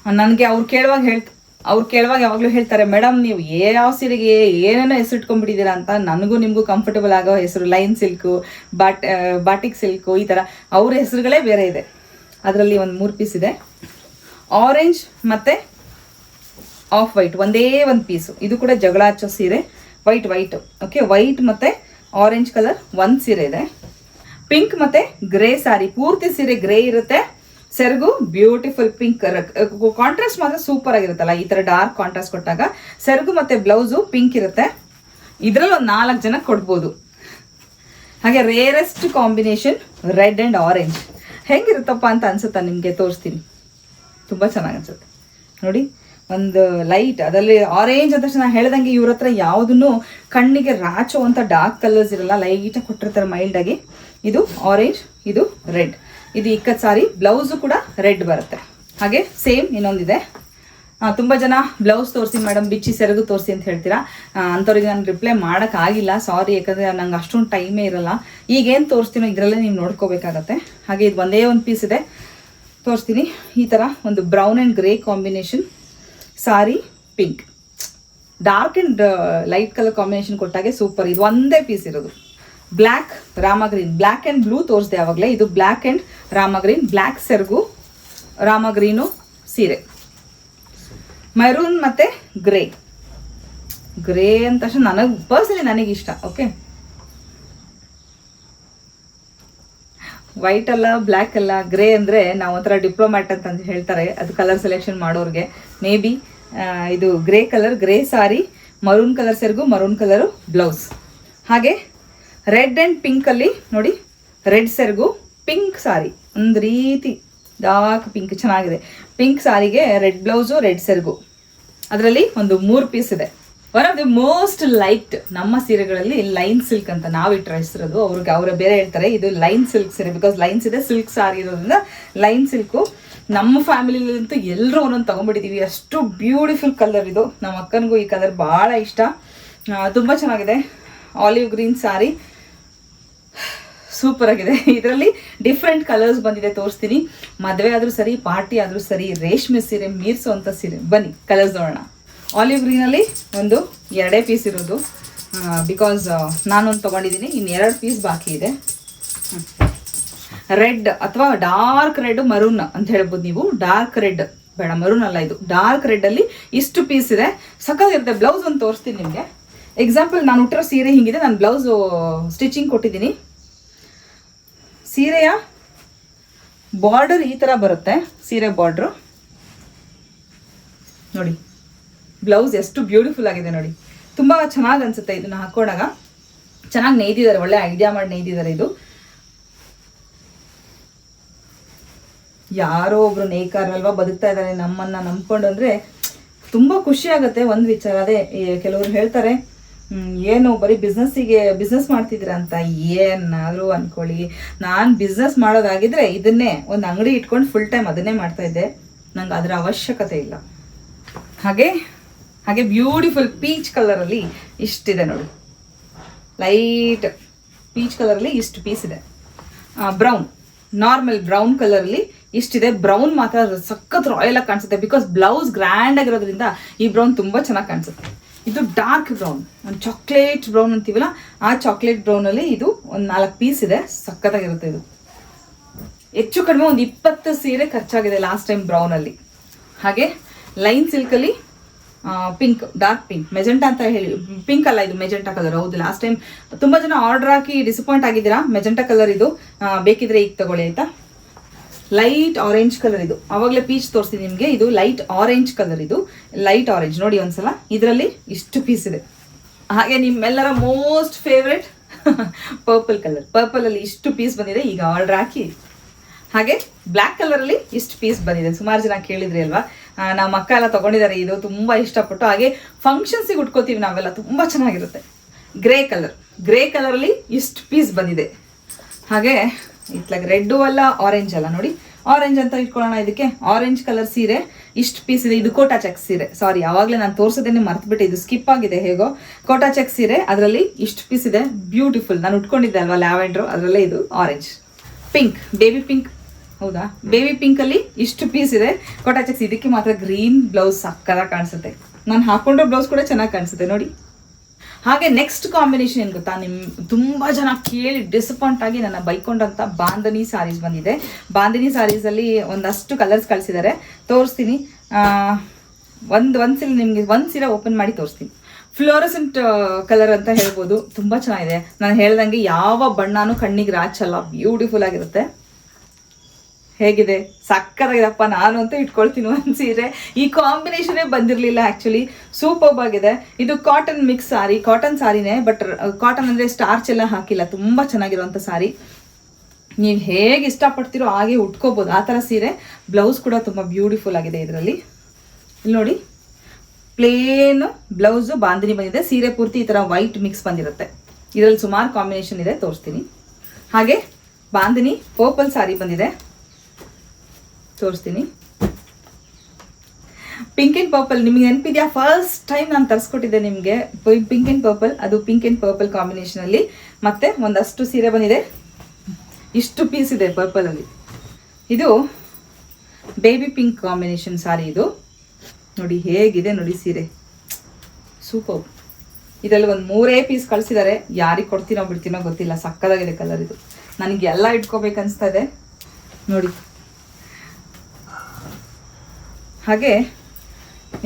ನನಗೆ ಅವ್ರು ಕೇಳುವಾಗ ಹೇಳ್ತ ಅವ್ರು ಕೇಳುವಾಗ ಯಾವಾಗಲೂ ಹೇಳ್ತಾರೆ, ಮೇಡಮ್, ನೀವು ಯಾವ ಸೀರೆಗೆ ಏನೇನೋ ಹೆಸರು ಇಟ್ಕೊಂಡ್ಬಿಟ್ಟಿದ್ದೀರಾ ಅಂತ ನನಗೂ ನಿಮಗೂ ಕಂಫರ್ಟಬಲ್ ಆಗೋ ಹೆಸರು, ಲೈನ್ ಸಿಲ್ಕು, ಬಾಟ್ ಬಾಟಿಕ್ ಸಿಲ್ಕು ಈ ಥರ ಅವ್ರ ಹೆಸರುಗಳೇ ಬೇರೆ ಇದೆ. ಅದರಲ್ಲಿ ಒಂದು ಮೂರು ಪೀಸ್ ಇದೆ. ಆರೆಂಜ್ ಮತ್ತು ಆಫ್ ವೈಟ್ ಒಂದೇ ಒಂದು ಪೀಸು ಇದು ಕೂಡ ಜಗಳ ಹಚ್ಚೋ ಸೀರೆ ವೈಟ್ ವೈಟ್ ಓಕೆ ವೈಟ್ ಮತ್ತು ಆರೆಂಜ್ ಕಲರ್ ಒಂದು ಸೀರೆ ಇದೆ. ಪಿಂಕ್ ಮತ್ತು ಗ್ರೇ ಸಾರಿ ಪೂರ್ತಿ ಸೀರೆ ಗ್ರೇ ಇರುತ್ತೆ. ಸೆರಗು ಬ್ಯೂಟಿಫುಲ್ ಪಿಂಕ್ ಕಾಂಟ್ರಾಸ್ಟ್ ಮಾತ್ರ ಸೂಪರ್ ಆಗಿರುತ್ತಲ್ಲ, ಈ ತರ ಡಾರ್ಕ್ ಕಾಂಟ್ರಾಸ್ಟ್ ಕೊಟ್ಟಾಗ. ಸೆರಗು ಮತ್ತೆ ಬ್ಲೌಸು ಪಿಂಕ್ ಇರುತ್ತೆ. ಇದರಲ್ಲಿ ಒಂದು ನಾಲ್ಕು ಜನ ಕೊಡ್ಬೋದು. ಹಾಗೆ rarest combination red and orange ಹೆಂಗಿರುತ್ತಪ್ಪ ಅಂತ ಅನ್ಸುತ್ತಾ ನಿಮಗೆ? ತೋರಿಸ್ತೀನಿ. ತುಂಬ ಚೆನ್ನಾಗಿ ಅನ್ಸುತ್ತೆ. ನೋಡಿ, ಒಂದು ಲೈಟ್ ಅದರಲ್ಲಿ ಆರೆಂಜ್ ಅಂತ ನಾನು ಹೇಳ್ದಂಗೆ ಇವ್ರ ಹತ್ರ ಯಾವುದನ್ನು ಕಣ್ಣಿಗೆ ರಾಚೋ ಡಾರ್ಕ್ ಕಲರ್ಸ್ ಇರಲ್ಲ ಲೈಟಾಗಿ ಕೊಟ್ಟಿರ್ತಾರೆ ಮೈಲ್ಡಾಗಿ ಇದು ಆರೆಂಜ್ ಇದು ರೆಡ್ ಇದು ಇಕ್ಕತ್ ಸಾರಿ, ಬ್ಲೌಸು ಕೂಡ ರೆಡ್ ಬರುತ್ತೆ. ಹಾಗೆ ಸೇಮ್ ಇನ್ನೊಂದಿದೆ. ತುಂಬ ಜನ ಬ್ಲೌಸ್ ತೋರಿಸಿ, ಮೇಡಮ್ ಬಿಚ್ಚಿ ಸೆರಗು ತೋರಿಸಿ ಅಂತ ಹೇಳ್ತೀರಾ? ಅಂಥವ್ರಿಗೆ ನಾನು ರಿಪ್ಲೈ ಮಾಡೋಕ್ಕಾಗಿಲ್ಲ ಸಾರಿ ಯಾಕಂದರೆ ನಂಗೆ ಅಷ್ಟೊಂದು ಟೈಮೇ ಇರಲ್ಲ. ಈಗೇನು ತೋರಿಸ್ತೀನೋ ಇದರಲ್ಲೇ ನೀವು ನೋಡ್ಕೋಬೇಕಾಗತ್ತೆ. ಹಾಗೆ ಇದು ಒಂದೇ ಒಂದು ಪೀಸ್ ಇದೆ. ತೋರಿಸ್ತೀನಿ. ಈ ಥರ ಒಂದು brown and grey combination saree pink dark and light colour combination ಕೊಟ್ಟಾಗೆ super ಇದು ಒಂದೇ ಪೀಸ್ ಇರೋದು. Black Rama green black and blue ತೋರಿಸಿದೆ ಆವಾಗಲೇ. ಇದು ಬ್ಲ್ಯಾಕ್ ಆ್ಯಂಡ್ ರಾಮಗ್ರೀನ್ ಬ್ಲ್ಯಾಕ್ ಸೆರಗು ರಾಮಗ್ರೀನು ಸೀರೆ. ಮೆರೂನ್ ಮತ್ತು ಗ್ರೇ. ಗ್ರೇ ಅಂದ ತಕ್ಷಣ ನನಗೆ ಪರ್ಸನಲಿ ನನಗೆ ಇಷ್ಟ ಓಕೆ ವೈಟ್ ಅಲ್ಲ ಬ್ಲ್ಯಾಕ್ ಅಲ್ಲ, ಗ್ರೇ ಅಂದರೆ ನಾವು ಒಂಥರ ಡಿಪ್ಲೊಮ್ಯಾಟ್ ಅಂತ ಹೇಳ್ತಾರೆ. ಅದು ಕಲರ್ ಸೆಲೆಕ್ಷನ್ ಮಾಡೋರಿಗೆ. ಮೇ ಬಿ ಇದು grey colour grey saree, maroon colour ಸೆರಗು, ಮರೂನ್ ಕಲರು ಬ್ಲೌಸ್ ಹಾಗೆ ರೆಡ್ ಆ್ಯಂಡ್ ಪಿಂಕಲ್ಲಿ ನೋಡಿ, ರೆಡ್ ಸೆರಗು, ಪಿಂಕ್ ಸಾರಿ. ಒಂದು ರೀತಿ ಡಾರ್ಕ್ ಪಿಂಕ್, ಚೆನ್ನಾಗಿದೆ. ಪಿಂಕ್ ಸಾರಿಗೆ ರೆಡ್ ಬ್ಲೌಸು, ರೆಡ್ ಸೆರಗು. ಅದರಲ್ಲಿ ಒಂದು ಮೂರು ಪೀಸ್ ಇದೆ. One of the most light ನಮ್ಮ ಸೀರೆಗಳಲ್ಲಿ ಲೈನ್ ಸಿಲ್ಕ್ ಅಂತ ನಾವು ಇಟ್ಟರೆ ಹೆಸರದು. ಅವ್ರಿಗೆ ಅವರೇ ಬೇರೆ ಹೇಳ್ತಾರೆ, ಇದು ಲೈನ್ ಸಿಲ್ಕ್ ಸೀರೆ ಬಿಕಾಸ್ ಲೈನ್ಸ್ ಇದೆ, ಸಿಲ್ಕ್ ಸಾರಿ ಇರೋದ್ರಿಂದ ಲೈನ್ ಸಿಲ್ಕು. ನಮ್ಮ ಫ್ಯಾಮಿಲಿಲಂತೂ ಎಲ್ಲರೂ ಒಂದೊಂದು ತೊಗೊಂಡ್ಬಿಟ್ಟಿದ್ದೀವಿ ಅಷ್ಟು ಬ್ಯೂಟಿಫುಲ್ ಕಲರ್ ಇದು. ನಮ್ಮ ಅಕ್ಕನಿಗೂ ಈ ಕಲರ್ ಭಾಳ ಇಷ್ಟ. ತುಂಬ ಚೆನ್ನಾಗಿದೆ. ಆಲಿವ್ ಗ್ರೀನ್ ಸಾರಿ. ಸೂಪರ್ ಆಗಿದೆ. ಇದರಲ್ಲಿ ಡಿಫ್ರೆಂಟ್ ಕಲರ್ಸ್ ಬಂದಿದೆ, ತೋರಿಸ್ತೀನಿ. ಮದುವೆ ಆದರೂ ಸರಿ ಪಾರ್ಟಿ ಆದರೂ ಸರಿ, ರೇಷ್ಮೆ ಸೀರೆ ಮೀರಿಸುವಂಥ ಸೀರೆ. ಬನ್ನಿ ಕಲರ್ಸ್ ನೋಡೋಣ. ಆಲಿವ್ ಗ್ರೀನಲ್ಲಿ ಒಂದು ಎರಡೇ ಪೀಸ್ ಇರೋದು. ಬಿಕಾಸ್ ನಾನೊಂದು ತೊಗೊಂಡಿದ್ದೀನಿ. ಇನ್ನು ಎರಡು ಪೀಸ್ ಬಾಕಿ ಇದೆ. ರೆಡ್ ಅಥವಾ ಡಾರ್ಕ್ ರೆಡ್ ಮರೂನ್ ಅಂತ ಹೇಳ್ಬೋದು ನೀವು. ಡಾರ್ಕ್ ರೆಡ್ ಬೇಡ ಮರೂನ್ ಅಲ್ಲ ಇದು. ಡಾರ್ಕ್ ರೆಡ್ಡಲ್ಲಿ ಇಷ್ಟು ಪೀಸ್ ಇದೆ. ಸಖತ್ತಾಗಿರುತ್ತೆ ಬ್ಲೌಸ್ ಒಂದು ತೋರಿಸ್ತೀನಿ ನಿಮಗೆ. ಎಕ್ಸಾಂಪಲ್ ನಾನು ಉಟ್ಟಿರೋ ಸೀರೆ ಹಿಂಗಿದೆ. ನಾನು ಬ್ಲೌಸು ಸ್ಟಿಚಿಂಗ್ ಕೊಟ್ಟಿದ್ದೀನಿ. ಸೀರೆಯ ಬಾರ್ಡರ್ ಈ ಥರ ಬರುತ್ತೆ, ಸೀರೆ ಬಾರ್ಡ್ರು ನೋಡಿ ಬ್ಲೌಸ್ ಎಷ್ಟು ಬ್ಯೂಟಿಫುಲ್ ಆಗಿದೆ ನೋಡಿ. ತುಂಬ ಚೆನ್ನಾಗಿ ಅನಿಸುತ್ತೆ ಇದನ್ನು ಹಾಕೊಂಡಾಗ ಚೆನ್ನಾಗಿ ನೇಯ್ದಿದ್ದಾರೆ, ಒಳ್ಳೆ ಐಡಿಯಾ ಮಾಡಿ ನೇಯ್ದಿದ್ದಾರೆ ಇದು. ಯಾರೋ ಒಬ್ರು ನೇಯ್ಕಾರಲ್ವಾ ಬದುಕ್ತಾ ಇದ್ದಾರೆ ನಮ್ಮನ್ನ ನಂಬ್ಕೊಂಡು ಅಂದ್ರೆ ತುಂಬ ಖುಷಿ ಆಗುತ್ತೆ. ಒಂದು ವಿಚಾರ ಅದೇ ಕೆಲವರು ಹೇಳ್ತಾರೆ ಏನು ಬರೀ ಬಿಸ್ನೆಸ್ಸಿಗೆ ಬಿಸ್ನೆಸ್ ಮಾಡ್ತಿದ್ರ ಅಂತ ಏನಾದ್ರು ಅನ್ಕೊಳ್ಳಿ. ನಾನು ಬಿಸ್ನೆಸ್ ಮಾಡೋದಾಗಿದ್ರೆ ಇದನ್ನೇ ಒಂದು ಅಂಗಡಿ ಇಟ್ಕೊಂಡು ಫುಲ್ ಟೈಮ್ ಅದನ್ನೇ ಮಾಡ್ತಾ ಇದ್ದೆ. ನಂಗೆ ಅದರ ಅವಶ್ಯಕತೆ ಇಲ್ಲ. ಹಾಗೆ ಹಾಗೆ ಬ್ಯೂಟಿಫುಲ್ ಪೀಚ್ ಕಲರಲ್ಲಿ ಇಷ್ಟಿದೆ ನೋಡಿ. ಲೈಟ್ ಪೀಚ್ ಕಲರಲ್ಲಿ ಇಷ್ಟು ಪೀಸ್ ಇದೆ. ಬ್ರೌನ್ ನಾರ್ಮಲ್ ಬ್ರೌನ್ ಕಲರಲ್ಲಿ ಇಷ್ಟಿದೆ. ಬ್ರೌನ್ ಮಾತ್ರ ಸಖತ್ ರಾಯಲ್ ಆಗಿ ಕಾಣಿಸುತ್ತೆ. ಬಿಕಾಸ್ ಬ್ಲೌಸ್ ಗ್ರ್ಯಾಂಡ್ ಆಗಿರೋದ್ರಿಂದ ಈ ಬ್ರೌನ್ ತುಂಬಾ ಚೆನ್ನಾಗಿ ಕಾಣಿಸುತ್ತೆ. ಇದು ಡಾರ್ಕ್ ಬ್ರೌನ್ ಒಂದು ಚಾಕ್ಲೇಟ್ ಬ್ರೌನ್ ಅಂತೀವಲ್ಲ, ಆ ಚಾಕ್ಲೇಟ್ ಬ್ರೌನಲ್ಲಿ ಇದು ಒಂದು ನಾಲ್ಕು ಪೀಸ್ ಇದೆ. ಸಕ್ಕತ್ತಾಗಿರುತ್ತೆ ಇದು. ಹೆಚ್ಚು ಕಡಿಮೆ ಒಂದು ಇಪ್ಪತ್ತು ಸೀರೆ ಖರ್ಚಾಗಿದೆ ಲಾಸ್ಟ್ ಟೈಮ್ ಬ್ರೌನಲ್ಲಿ ಹಾಗೆ ಲೈನ್ ಸಿಲ್ಕಲ್ಲಿ ಪಿಂಕ್ ಡಾರ್ಕ್ ಪಿಂಕ್ ಮೆಜೆಂಟಾ ಅಂತ ಹೇಳಿ ಪಿಂಕ್ ಅಲ್ಲ ಇದು ಮೆಜೆಂಟಾ ಕಲರ್ ಹೌದು ಲಾಸ್ಟ್ ಟೈಮ್ ತುಂಬ ಜನ ಆರ್ಡರ್ ಹಾಕಿ ಡಿಸಪಾಯಿಂಟ್ ಆಗಿದ್ದೀರಾ? ಮೆಜೆಂಟಾ ಕಲರ್ ಇದು ಬೇಕಿದ್ರೆ ಈಗ ತಗೊಳ್ಳಿ ಆಯ್ತಾ? ಲೈಟ್ ಆರೆಂಜ್ ಕಲರ್ ಇದು. ಅವಾಗಲೇ ಪೀಚ್ ತೋರಿಸ್ತೀನಿ ನಿಮಗೆ. ಇದು ಲೈಟ್ ಆರೆಂಜ್ ಕಲರ್ ಇದು. ಲೈಟ್ ಆರೆಂಜ್ ನೋಡಿ ಒಂದ್ಸಲ. ಇದರಲ್ಲಿ ಇಷ್ಟು ಪೀಸ್ ಇದೆ. ಹಾಗೆ ನಿಮ್ಮೆಲ್ಲರ most favourite purple colour purple ಅಲ್ಲಿ ಇಷ್ಟು ಪೀಸ್ ಬಂದಿದೆ. ಈಗ ಆರ್ಡರ್ ಹಾಕಿ. ಹಾಗೆ ಬ್ಲ್ಯಾಕ್ ಕಲರಲ್ಲಿ ಇಷ್ಟು ಪೀಸ್ ಬಂದಿದೆ. ಸುಮಾರು ಜನ ಕೇಳಿದ್ರಿ ಅಲ್ವಾ? ನಮ್ಮ ಅಕ್ಕ ಎಲ್ಲ ತಗೊಂಡಿದ್ದಾರೆ ಇದು. ತುಂಬಾ ಇಷ್ಟಪಟ್ಟು. ಹಾಗೆ ಫಂಕ್ಷನ್ಸಿಗೆ ಉಟ್ಕೋತೀವಿ ನಾವೆಲ್ಲ. ತುಂಬಾ ಚೆನ್ನಾಗಿರುತ್ತೆ. ಗ್ರೇ ಕಲರ್ ಗ್ರೇ ಕಲರಲ್ಲಿ ಇಷ್ಟು ಪೀಸ್ ಬಂದಿದೆ. ಹಾಗೆ ಇತ್ಲಾಗ ರೆಡ್ಡು ಅಲ್ಲ ಆರೆಂಜ್ ಅಲ್ಲ ನೋಡಿ. ಆರೆಂಜ್ ಅಂತ ಇಟ್ಕೊಳ್ಳೋಣ ಇದಕ್ಕೆ. ಆರೆಂಜ್ ಕಲರ್ ಸೀರೆ. ಇಷ್ಟು ಪೀಸ್ ಇದೆ. ಇದು ಕೋಟಾ ಚೆಕ್ ಸೀರೆ. ಸಾರಿ ಯಾವಾಗಲೇ ನಾನು ತೋರಿಸೋದೇನೆ ಮರ್ತ್ಬಿಟ್ಟೆ. ಇದು ಸ್ಕಿಪ್ ಆಗಿದೆ ಹೇಗೋ. ಕೋಟಾ ಚೆಕ್ ಸೀರೆ. ಅದರಲ್ಲಿ ಇಷ್ಟು ಪೀಸ್ ಇದೆ. ಬ್ಯೂಟಿಫುಲ್ ನಾನು ಉಟ್ಕೊಂಡಿದ್ದೆ ಅಲ್ವಾ, ಲ್ಯಾವೆಂಡ್ರು? ಅದರಲ್ಲೇ ಇದು ಆರೆಂಜ್ ಪಿಂಕ್ ಬೇಬಿ ಪಿಂಕ್ ಹೌದಾ? ಬೇಬಿ ಪಿಂಕ್ ಅಲ್ಲಿ ಇಷ್ಟು ಪೀಸ್ ಇದೆ. ಕೋಟಾ ಚೆಕ್ಸ್ ಇದಕ್ಕೆ ಮಾತ್ರ ಗ್ರೀನ್ ಬ್ಲೌಸ್ ಸಕ್ಕದಾಗ ಕಾಣಿಸುತ್ತೆ. ನಾನು ಹಾಕೊಂಡ್ರೆ ಬ್ಲೌಸ್ ಕೂಡ ಚೆನ್ನಾಗಿ ಕಾಣಿಸುತ್ತೆ. ನೋಡಿ. ಹಾಗೆ ನೆಕ್ಸ್ಟ್ ಕಾಂಬಿನೇಷನ್ ಏನು ಗೊತ್ತಾ? ನಿಮ್ ತುಂಬಾ ಜನ ಕೇಳಿ ಡಿಸಪಾಯಿಂಟ್ ಆಗಿ ನನ್ನ ಬೈಕೊಂಡಂತ ಬಾಂಧನಿ ಸಾರೀಸ್ ಬಂದಿದೆ. ಬಾಂಧನಿ ಸಾರೀಸ್ ಅಲ್ಲಿ ಒಂದಷ್ಟು ಕಲರ್ಸ್ ಕಳಿಸಿದ್ದಾರೆ ತೋರಿಸ್ತೀನಿ. ಒಂದು ಒಂದು ಸೀರೆ ನಿಮಗೆ, ಒಂದು ಸೀರೆ ಓಪನ್ ಮಾಡಿ ತೋರಿಸ್ತೀನಿ. ಫ್ಲೋರಸೆಂಟ್ ಕಲರ್ ಅಂತ ಹೇಳ್ಬೋದು. ತುಂಬಾ ಚೆನ್ನಾಗಿದೆ. ನಾನು ಹೇಳ್ದಂಗೆ ಯಾವ ಬಣ್ಣನೂ ಕಣ್ಣಿಗೆ ರಾಚಲ್ಲ. ಬ್ಯೂಟಿಫುಲ್ ಆಗಿರುತ್ತೆ. ಹೇಗಿದೆ? ಸಕ್ಕತ್ತಾಗಿದೆಪ್ಪ ನಾನು ಅಂತ ಇಟ್ಕೊಳ್ತೀನಿ ಒಂದು ಸೀರೆ. ಈ ಕಾಂಬಿನೇಷನೇ ಬಂದಿರಲಿಲ್ಲ ಆ್ಯಕ್ಚುಲಿ ಸೂಪರ್ಬ್ ಆಗಿದೆ. ಇದು ಕಾಟನ್ ಮಿಕ್ಸ್ ಸಾರಿ ಕಾಟನ್ ಸಾರಿನೇ ಬಟ್ ಕಾಟನ್ ಅಂದರೆ ಸ್ಟಾರ್ಚ್ ಎಲ್ಲ ಹಾಕಿಲ್ಲ. ತುಂಬ ಚೆನ್ನಾಗಿರುವಂಥ ಸಾರಿ ನೀವು ಹೇಗೆ ಇಷ್ಟಪಡ್ತೀರೋ ಹಾಗೆ ಉಟ್ಕೋಬೋದು. ಆ ಥರ ಸೀರೆ. ಬ್ಲೌಸ್ ಕೂಡ ತುಂಬ ಬ್ಯೂಟಿಫುಲ್ ಆಗಿದೆ ಇದರಲ್ಲಿ. ಇಲ್ಲಿ ನೋಡಿ. ಪ್ಲೇನ್ ಬ್ಲೌಸು ಬಾಂಧಿನಿ ಬಂದಿದೆ. ಸೀರೆ ಪೂರ್ತಿ ಈ ಥರ ವೈಟ್ ಮಿಕ್ಸ್ ಬಂದಿರುತ್ತೆ. ಇದರಲ್ಲಿ ಸುಮಾರು ಕಾಂಬಿನೇಷನ್ ಇದೆ, ತೋರಿಸ್ತೀನಿ. ಹಾಗೆ ಬಾಂಧಿನಿ ಪರ್ಪಲ್ ಸಾರಿ ಬಂದಿದೆ. ತೋರಿಸ್ತೀನಿ. ಪಿಂಕ್ ಆ್ಯಂಡ್ ಪರ್ಪಲ್ ನಿಮಗೆ ನೆನಪಿದೆಯಾ? ಫಸ್ಟ್ ಟೈಮ್ ನಾನು ತರಿಸ್ಕೊಟ್ಟಿದ್ದೆ ನಿಮಗೆ. ಪಿಂಕ್ ಆ್ಯಂಡ್ ಪರ್ಪಲ್ ಅದು ಪಿಂಕ್ ಆ್ಯಂಡ್ ಪರ್ಪಲ್ ಕಾಂಬಿನೇಷನಲ್ಲಿ ಮತ್ತೆ ಒಂದಷ್ಟು ಸೀರೆ ಬಂದಿದೆ. ಇಷ್ಟು ಪೀಸ್ ಇದೆ ಪರ್ಪಲಲ್ಲಿ ಇದು ಬೇಬಿ ಪಿಂಕ್ ಕಾಂಬಿನೇಷನ್ ಸಾರಿ ಇದು. ನೋಡಿ ಹೇಗಿದೆ ನೋಡಿ ಸೀರೆ. ಸೂಪರ್ ಇದರಲ್ಲಿ ಒಂದು ಮೂರೇ ಪೀಸ್ ಕಳಿಸಿದ್ದಾರೆ ಯಾರಿಗೆ ಕೊಡ್ತೀನೋ ಬಿಡ್ತೀನೋ ಗೊತ್ತಿಲ್ಲ. ಸಕ್ಕದಾಗಿದೆ ಕಲರ್ ಇದು. ನನಗೆ ಎಲ್ಲ ಇಟ್ಕೋಬೇಕು ಅನಿಸ್ತಾ ಇದೆ. ನೋಡಿ. ಹಾಗೆ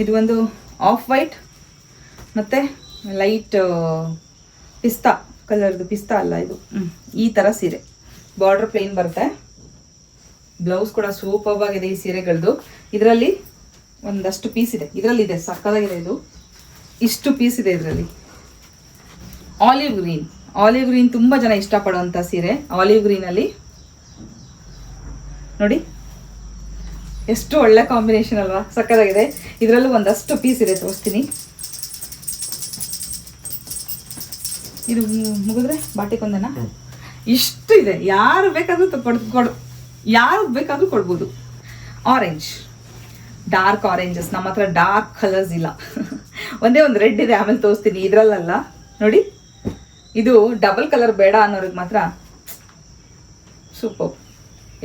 ಇದು ಒಂದು ಆಫ್ ವೈಟ್ ಮತ್ತು ಲೈಟ್ ಪಿಸ್ತಾ, ಕಲರ್ದು ಪಿಸ್ತಾ ಅಲ್ಲ ಇದು. ಈ ಥರ ಸೀರೆ. ಬಾರ್ಡ್ರ್ ಪ್ಲೇನ್ ಬರುತ್ತೆ. ಬ್ಲೌಸ್ ಕೂಡ ಸೂಪರ್ ಆಗಿದೆ ಈ ಸೀರೆಗಳದ್ದು ಇದರಲ್ಲಿ ಒಂದಷ್ಟು ಪೀಸ್ ಇದೆ. ಇದರಲ್ಲಿ ಇದೆ ಸಕ್ಕದಾಗಿದೆ ಇದು. ಇಷ್ಟು ಪೀಸ್ ಇದೆ ಇದರಲ್ಲಿ. ಆಲಿವ್ ಗ್ರೀನ್ ಆಲಿವ್ ಗ್ರೀನ್ ತುಂಬ ಜನ ಇಷ್ಟಪಡುವಂಥ ಸೀರೆ. ಆಲಿವ್ ಗ್ರೀನಲ್ಲಿ ನೋಡಿ. ಎಷ್ಟು ಒಳ್ಳೆ ಕಾಂಬಿನೇಷನ್ ಅಲ್ವಾ? ಸಕ್ಕತ್ತಾಗಿದೆ. ಇದರಲ್ಲೂ ಒಂದಷ್ಟು ಪೀಸ್ ಇದೆ ತೋರಿಸ್ತೀನಿ. ಇದು ಮುಗಿದ್ರೆ ಬಾಟಿಕೊಂದನ ಇಷ್ಟು ಇದೆ. ಯಾರು ಬೇಕಾದರೂ ಕೊಡ್ ಕೊಡು ಯಾರು ಬೇಕಾದರೂ ಕೊಡ್ಬೋದು. ಆರೆಂಜ್ ಡಾರ್ಕ್ ಆರೆಂಜಸ್ ನಮ್ಮ ಹತ್ರ ಡಾರ್ಕ್ ಕಲರ್ಸ್ ಇಲ್ಲ. [LAUGHS] ಒಂದೇ ಒಂದು ರೆಡ್ ಇದೆ ಆಮೇಲೆ ತೋರಿಸ್ತೀನಿ. ಇದ್ರಲ್ಲಲ್ಲ ನೋಡಿ. ಇದು ಡಬಲ್ ಕಲರ್ ಬೇಡ ಅನ್ನೋರಿಗೆ ಮಾತ್ರ. ಸೂಪರ್.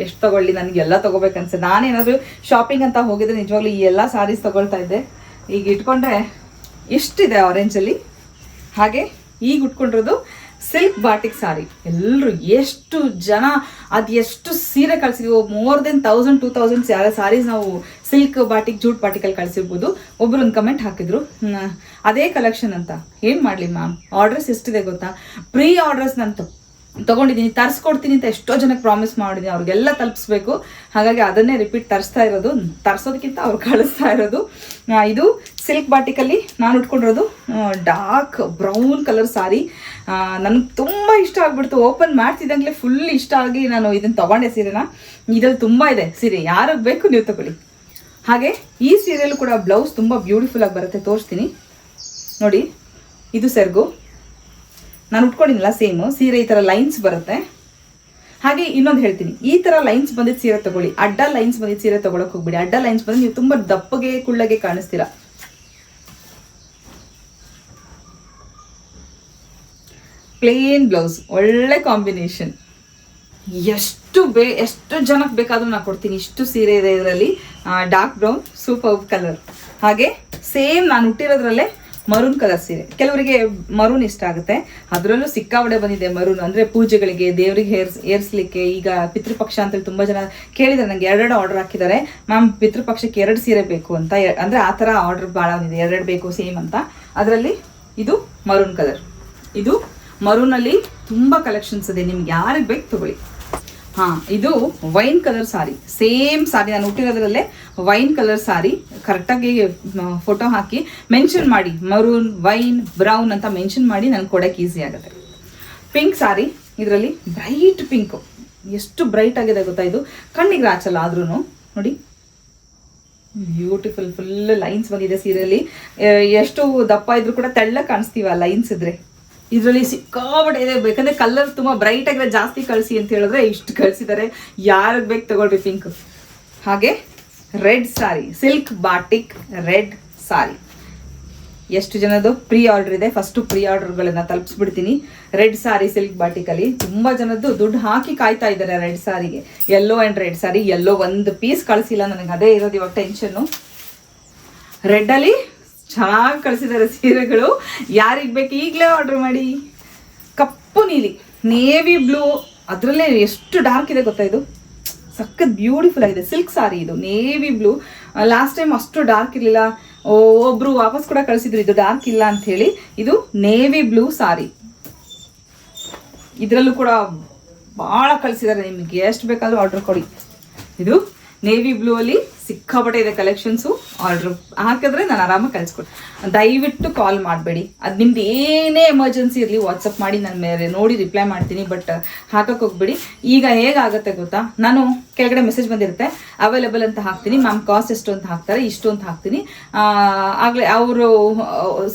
ಎಷ್ಟು ತಗೊಳ್ಳಿ ನನಗೆ ಎಲ್ಲ ತಗೋಬೇಕನ್ಸೆ. ನಾನೇನಾದರೂ ಶಾಪಿಂಗ್ ಅಂತ ಹೋಗಿದ್ರೆ ನಿಜವಾಗ್ಲೂ ಈ ಎಲ್ಲ ಸಾರೀಸ್ ತಗೊಳ್ತಾ ಇದ್ದೆ. ಈಗ ಇಟ್ಕೊಂಡ್ರೆ ಎಷ್ಟಿದೆ ಆರೆಂಜಲ್ಲಿ ಹಾಗೆ ಈಗ ಉಟ್ಕೊಂಡಿರೋದು ಸಿಲ್ಕ್ ಬಾಟಿಕ್ ಸಾರಿ ಎಲ್ಲರೂ ಎಷ್ಟು ಜನ, ಅದು ಎಷ್ಟು ಸೀರೆ ಕಳಿಸಿದ್ವಿ more than thousand two thousand ಸ್ಯಾರ saris ನಾವು ಸಿಲ್ಕ್ ಬಾಟಿಕ್ ಜೂಟ್ ಬಾಟಿಕಲ್ಲಿ ಕಳಿಸಿರ್ಬೋದು. ಒಬ್ರು ಒಂದು ಕಮೆಂಟ್ ಹಾಕಿದ್ರು. ಅದೇ ಕಲೆಕ್ಷನ್ ಅಂತ. ಏನು ಮಾಡಲಿ ಮ್ಯಾಮ್ ಆರ್ಡರ್ಸ್ ಎಷ್ಟಿದೆ ಗೊತ್ತಾ? ಪ್ರೀ ಆರ್ಡರ್ಸ್ ನಾನು ತಗೊಂಡಿದ್ದೀನಿ ತರಿಸ್ಕೊಡ್ತೀನಿ ಅಂತ ಎಷ್ಟೋ ಜನಕ್ಕೆ ಪ್ರಾಮಿಸ್ ಮಾಡಿದ್ದೀನಿ ಅವ್ರಿಗೆಲ್ಲ ತಲುಪಿಸ್ಬೇಕು. ಹಾಗಾಗಿ ಅದನ್ನೇ ರಿಪೀಟ್ ತರಿಸ್ತಾ ಇರೋದು. ತರಿಸೋದಕ್ಕಿಂತ ಅವ್ರು ಕಳಿಸ್ತಾ ಇರೋದು. ಇದು ಸಿಲ್ಕ್ ಬಾಟಿಕಲ್ಲಿ ನಾನು ಉಟ್ಕೊಂಡಿರೋದು ಡಾರ್ಕ್ ಬ್ರೌನ್ ಕಲರ್ ಸಾರಿ ನನಗೆ ತುಂಬ ಇಷ್ಟ ಆಗ್ಬಿಡ್ತು. ಓಪನ್ ಮಾಡ್ತಿದ್ದಂಗೆ ಫುಲ್ ಇಷ್ಟ ಆಗಿ ನಾನು ಇದನ್ನು ತಗೊಂಡೆ ಸೀರೆನ. ಇದ್ರಲ್ಲಿ ತುಂಬ ಇದೆ ಸೀರೆ. ಯಾರಿಗೆ ಬೇಕು ನೀವು ತಗೊಳ್ಳಿ. ಹಾಗೆ ಈ ಸೀರೆಯಲ್ಲೂ ಕೂಡ ಬ್ಲೌಸ್ ತುಂಬ ಬ್ಯೂಟಿಫುಲ್ ಆಗಿ ಬರುತ್ತೆ. ತೋರಿಸ್ತೀನಿ. ನೋಡಿ, ಇದು ಸೆರ್ಗು ನಾನು ಉಟ್ಕೊಂಡಿಲ್ಲ ಸೇಮ್ ಸೀರೆ ಈ ಥರ ಲೈನ್ಸ್ ಬರುತ್ತೆ. ಹಾಗೆ ಇನ್ನೊಂದು ಹೇಳ್ತೀನಿ. ಈ ಥರ ಲೈನ್ಸ್ ಬಂದಿದ್ದ ಸೀರೆ ತಗೊಳ್ಳಿ. ಅಡ್ಡ ಲೈನ್ಸ್ ಬಂದಿದ್ದ ಸೀರೆ ತೊಗೊಳಕ್ಕೆ ಹೋಗ್ಬಿಡಿ. ಅಡ್ಡ ಲೈನ್ಸ್ ಬಂದು ನೀವು ತುಂಬಾ ದಪ್ಪಗೆ, ಕುಳ್ಳಗೆ ಕಾಣಿಸ್ತೀರ. ಪ್ಲೇನ್ ಬ್ಲೌಸ್ ಒಳ್ಳೆ ಕಾಂಬಿನೇಷನ್ ಎಷ್ಟು ಬೇ, ಎಷ್ಟು ಜನಕ್ಕೆ ಬೇಕಾದರೂ ನಾನು ಕೊಡ್ತೀನಿ. ಇಷ್ಟು ಸೀರೆ ಇದೆ ಇದರಲ್ಲಿ. ಡಾರ್ಕ್ ಬ್ರೌನ್ ಸೂಪರ್ ಕಲರ್ ಹಾಗೆ ಸೇಮ್ ನಾನು ಹುಟ್ಟಿರೋದ್ರಲ್ಲೇ ಮರೂನ್ ಕಲರ್ ಸೀರೆ ಕೆಲವರಿಗೆ ಮರೂನ್ ಇಷ್ಟ ಆಗುತ್ತೆ. ಅದರಲ್ಲೂ ಸಿಕ್ಕಾವಡೆ ಬಂದಿದೆ ಮರೂನ್. ಅಂದ್ರೆ ಪೂಜೆಗಳಿಗೆ, ದೇವರಿಗೆ ಏರ್ಸ್ ಏರ್ಸ್ಲಿಕ್ಕೆ ಈಗ ಪಿತೃಪಕ್ಷ ಅಂತೇಳಿ ತುಂಬಾ ಜನ ಕೇಳಿದ್ದಾರೆ. ನಂಗೆ ಎರಡೆರಡು ಆರ್ಡರ್ ಹಾಕಿದ್ದಾರೆ. ಮ್ಯಾಮ್, ಪಿತೃಪಕ್ಷಕ್ಕೆ ಎರಡು ಸೀರೆ ಬೇಕು ಅಂತ ಅಂದ್ರೆ ಆ ಥರ ಆರ್ಡರ್ ಭಾಳ ಬಂದಿದೆ. ಎರಡೆರಡು ಬೇಕು, ಸೇಮ್ ಅಂತ. ಅದರಲ್ಲಿ ಇದು ಮರೂನ್ ಕಲರ್. ಇದು ಮರೂನಲ್ಲಿ ತುಂಬಾ ಕಲೆಕ್ಷನ್ಸ್ ಇದೆ. ನಿಮ್ಗೆ ಯಾರಿಗೆ ಬೇಕು ತಗೊಳ್ಳಿ. ಹಾ, ಇದು wine colour saree. Same saree. ನಾನು ಹುಟ್ಟಿರೋದ್ರಲ್ಲೇ ವೈನ್ ಕಲರ್ ಸಾರಿ ಕರೆಕ್ಟಾಗಿ ಫೋಟೋ ಹಾಕಿ ಮೆನ್ಷನ್ ಮಾಡಿ ಮರೂನ್ ವೈನ್ ಬ್ರೌನ್ ಅಂತ ಮೆನ್ಷನ್ ಮಾಡಿ ನನಗೆ ಕೊಡಕ್ಕೆ ಈಸಿ ಆಗುತ್ತೆ. ಪಿಂಕ್ ಸಾರಿ ಇದರಲ್ಲಿ ಬ್ರೈಟ್ ಪಿಂಕ್ ಎಷ್ಟು ಬ್ರೈಟ್ ಆಗಿದೆ ಗೊತ್ತಾ ಇದು? ಕಣ್ಣಿಗೆ ರಾಚಲ್ಲ ಆದ್ರೂ ನೋಡಿ. ಬ್ಯೂಟಿಫುಲ್ ಫುಲ್ ಲೈನ್ಸ್ ಬಂದಿದೆ ಸೀರೆಯಲ್ಲಿ. ಎಷ್ಟು ದಪ್ಪ ಇದ್ರು ಕೂಡ ತೆಳ್ಳ ಕಾಣಿಸ್ತೀವ ಲೈನ್ಸ್ ಇದ್ರೆ. ಇದರಲ್ಲಿ ಸಿಕ್ಕಾಪಟ್ಟೆ ಇದೆ. ಬೇಕಂದ್ರೆ ಕಲರ್ ತುಂಬಾ ಬ್ರೈಟ್ ಆಗಿರೋ ಜಾಸ್ತಿ ಕಳಿಸಿ ಅಂತ ಹೇಳಿದ್ರೆ ಇಷ್ಟು ಕಳಿಸಿದ್ದಾರೆ ಯಾರಿಗೆ ಬೇಕು ತಗೊಳ್ರಿ ಪಿಂಕ್ ಹಾಗೆ red saree, silk batik red saree. ಎಷ್ಟು ಜನದ್ದು? ಪ್ರೀ ಆರ್ಡರ್ ಇದೆ. ಫಸ್ಟ್ ಪ್ರೀ ಆರ್ಡರ್ಗಳನ್ನು ತಲುಪಿಸ್ಬಿಡ್ತೀನಿ. ರೆಡ್ ಸಾರಿ, ಸಿಲ್ಕ್ ಬಾಟಿಕಲ್ಲಿ ತುಂಬ ಜನದ್ದು ದುಡ್ಡು ಹಾಕಿ ಕಾಯ್ತಾ ಇದ್ದಾರೆ ರೆಡ್ ಸಾರಿಗೆ. ಯೆಲ್ಲೋ ಆ್ಯಂಡ್ ರೆಡ್ ಸಾರಿ ಎಲ್ಲೋ ಒಂದು ಪೀಸ್ ಕಳಿಸಿಲ್ಲ ನನಗೆ. ಅದೇ ಇರೋದು ಇವಾಗ ಟೆನ್ಷನ್ನು ರೆಡ್ಡಲ್ಲಿ ಚೆನ್ನಾಗಿ ಕಳಿಸಿದ್ದಾರೆ ಸೀರೆಗಳು. ಯಾರಿಗೆ ಬೇಕು ಈಗಲೇ ಆರ್ಡರ್ ಮಾಡಿ. ಕಪ್ಪು ನೀಲಿ ನೇವಿ ಬ್ಲೂ ಅದರಲ್ಲೇ ಎಷ್ಟು ಡಾರ್ಕ್ ಇದೆ ಗೊತ್ತಾ ಇದು? ಸಖತ್ ಬ್ಯೂಟಿಫುಲ್ ಆಗಿದೆ. ಸಿಲ್ಕ್ ಸಾರಿ ಇದು ನೇವಿ ಬ್ಲೂ ಲಾಸ್ಟ್ ಟೈಮ್ ಅಷ್ಟು ಡಾರ್ಕ್ ಇರಲಿಲ್ಲ. ಒಬ್ರು ವಾಪಸ್ ಕೂಡ ಕಳಿಸಿದ್ರು, ಇದು ಡಾರ್ಕ್ ಇಲ್ಲ ಅಂತ ಹೇಳಿ. ಇದು ನೇವಿ ಬ್ಲೂ ಸಾರಿ ಇದರಲ್ಲೂ ಕೂಡ ಭಾಳ ಕಳಿಸಿದ್ದಾರೆ ನಿಮಗೆ. ಎಷ್ಟು ಬೇಕಾದರೂ ಆರ್ಡರ್ ಕೊಡಿ. ಇದು ನೇವಿ ಬ್ಲೂ ಅಲ್ಲಿ ಸಿಕ್ಕಾಪಟ್ಟೆ ಇದೆ ಕಲೆಕ್ಷನ್ಸು ಆರ್ಡರ್ ಹಾಕಿದ್ರೆ ನಾನು ಆರಾಮಾಗಿ ಕಳಿಸ್ಕೊಡ್ತೀನಿ. ದಯವಿಟ್ಟು ಕಾಲ್ ಮಾಡಬೇಡಿ. ಅದು ನಿಮ್ದು ಏನೇ ಎಮರ್ಜೆನ್ಸಿ ಇರಲಿ ವಾಟ್ಸಪ್ ಮಾಡಿ ನಾನು ಮೇಲೆ ನೋಡಿ ರಿಪ್ಲೈ ಮಾಡ್ತೀನಿ ಬಟ್ ಹಾಕಕ್ಕೆ ಹೋಗ್ಬೇಡಿ. ಈಗ ಹೇಗಾಗುತ್ತೆ ಗೊತ್ತಾ? ನಾನು ಕೆಳಗಡೆ ಮೆಸೇಜ್ ಬಂದಿರುತ್ತೆ. ಅವೈಲೇಬಲ್ ಅಂತ ಹಾಕ್ತೀನಿ. ಮ್ಯಾಮ್ ಕಾಸ್ಟ್ ಎಷ್ಟು ಅಂತ ಹಾಕ್ತಾರೆ, ಇಷ್ಟು ಅಂತ ಹಾಕ್ತೀನಿ. ಆಗಲೇ ಅವರು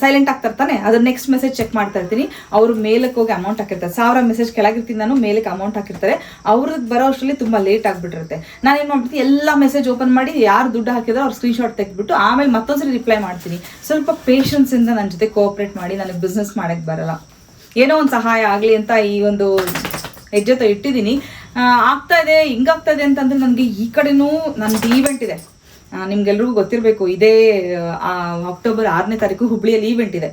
ಸೈಲೆಂಟ್ ಆಗ್ತಾರೆ ತಾನೆ ಅದ್ರ ನೆಕ್ಸ್ಟ್ ಮೆಸೇಜ್ ಚೆಕ್ ಮಾಡ್ತಾ ಇರ್ತೀನಿ. ಅವರು ಮೇಲಕ್ಕೆ ಹೋಗಿ ಅಮೌಂಟ್ ಹಾಕಿರ್ತಾರೆ. ಸಾವಿರ ಮೆಸೇಜ್ ಕೆಳಗಿರ್ತೀನಿ ನಾನು, ಮೇಲಕ್ಕೆ ಅಮೌಂಟ್ ಹಾಕಿರ್ತಾರೆ. ಅವ್ರದ್ದು ಬರೋ ಅಷ್ಟರಲ್ಲಿ ತುಂಬ ಲೇಟ್ ಆಗಿಬಿಟ್ಟಿರುತ್ತೆ. ನಾನು ಏನು ಮಾಡ್ಬಿಡ್ತೀನಿ? ಎಲ್ಲ ಮೆಸೇಜ್ ಓಪನ್ ಮಾಡಿ ಯಾರು ದುಡ್ಡು ಹಾಕಿದ್ರೆ ಅವ್ರು ಸ್ಕ್ರೀನ್ಶಾಟ್ ತೆಗೆದ್ಬಿಟ್ಟು ಆಮೇಲೆ ಮತ್ತೊಂದ್ಸರಿ ರಿಪ್ಲೈ ಮಾಡ್ತೀನಿ. ಸ್ವಲ್ಪ ಪೇಷನ್ಸ್ ಇಂದ ನನ್ನ ಜೊತೆ ಕೋಆಪ್ರೇಟ್ ಮಾಡಿ, ನನಗೆ ಬಿಸ್ನೆಸ್ ಮಾಡಕ್ ಬರಲ್ಲ. ಏನೋ ಒಂದು ಸಹಾಯ ಆಗಲಿ ಅಂತ ಈ ಒಂದು ಹೆಜ್ಜೆ ಇಟ್ಟಿದ್ದೀನಿ. ಆಗ್ತಾ ಇದೆ, ಹಿಂಗಾಗ್ತಾ ಇದೆ ಅಂತಂದ್ರೆ ನನಗೆ ಈ ಕಡೆನೂ ನನ್ನದು ಈವೆಂಟ್ ಇದೆ. ನಿಮ್ಗೆಲ್ರಿಗೂ ಗೊತ್ತಿರಬೇಕು, ಇದೇ ಅಕ್ಟೋಬರ್ ಆರನೇ ತಾರೀಕು ಹುಬ್ಳಿಯಲ್ಲಿ ಈವೆಂಟ್ ಇದೆ.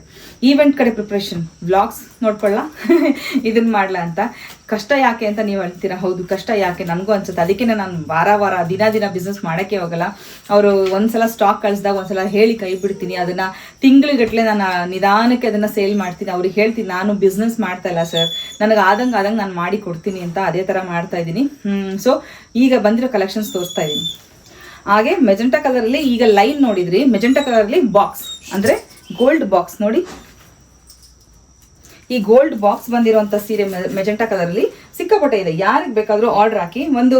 ಈವೆಂಟ್ ಕಡೆ ಪ್ರಿಪ್ರೇಷನ್ ವ್ಲಾಗ್ಸ್ ನೋಡ್ಕೊಳ್ಳ [LAUGHS] ಇದನ್ನ ಮಾಡ್ಲಾ ಅಂತ. ಕಷ್ಟ ಯಾಕೆ ಅಂತ ನೀವು ಹೇಳ್ತೀರಾ? ಹೌದು, ಕಷ್ಟ ಯಾಕೆ? ನನಗೂ ಅನ್ಸುತ್ತೆ. ಅದಕ್ಕೆ ನಾನು ವಾರ ವಾರ, ದಿನ ದಿನ ಬಿಸ್ನೆಸ್ ಮಾಡೋಕ್ಕೆ ಹೋಗಲ್ಲ. ಅವರು ಒಂದ್ಸಲ ಸ್ಟಾಕ್ ಕಳಿಸಿದಾಗ ಒಂದ್ಸಲ ಹೇಳಿ ಕೈ ಬಿಡ್ತೀನಿ. ಅದನ್ನ ತಿಂಗಳಿಗಟ್ಲೆ ನಾನು ನಿಧಾನಕ್ಕೆ ಅದನ್ನ ಸೇಲ್ ಮಾಡ್ತೀನಿ. ಅವ್ರಿಗೆ ಹೇಳ್ತೀನಿ, ನಾನು ಬಿಸ್ನೆಸ್ ಮಾಡ್ತಾ ಇಲ್ಲ ಸರ್ ನನಗೆ ಆದಂಗೆ ಆದಂಗೆ ನಾನು ಮಾಡಿ ಕೊಡ್ತೀನಿ ಅಂತ ಅದೇ ಥರ ಮಾಡ್ತಾ ಇದ್ದೀನಿ. ಸೊ ಈಗ ಬಂದಿರೋ ಕಲೆಕ್ಷನ್ಸ್ ತೋರಿಸ್ತಾ ಇದ್ದೀನಿ. ಹಾಗೆ ಮೆಜೆಂಟಾ ಕಲರಲ್ಲಿ ಈಗ ಲೈನ್ ನೋಡಿದ್ರಿ ಮೆಜೆಂಟಾ ಕಲರಲ್ಲಿ ಬಾಕ್ಸ್ ಅಂದ್ರೆ ಗೋಲ್ಡ್ ಬಾಕ್ಸ್ ನೋಡಿ. ಈ ಗೋಲ್ಡ್ ಬಾಕ್ಸ್ ಬಂದಿರುವಂತ ಸೀರೆ ಮೆಜೆಂಟಾ ಕಲರಲ್ಲಿ ಸಿಕ್ಕಾಪಟ್ಟೆ ಇದೆ. ಯಾರಿಗೆ ಬೇಕಾದ್ರೂ ಆರ್ಡರ್ ಹಾಕಿ, ಒಂದು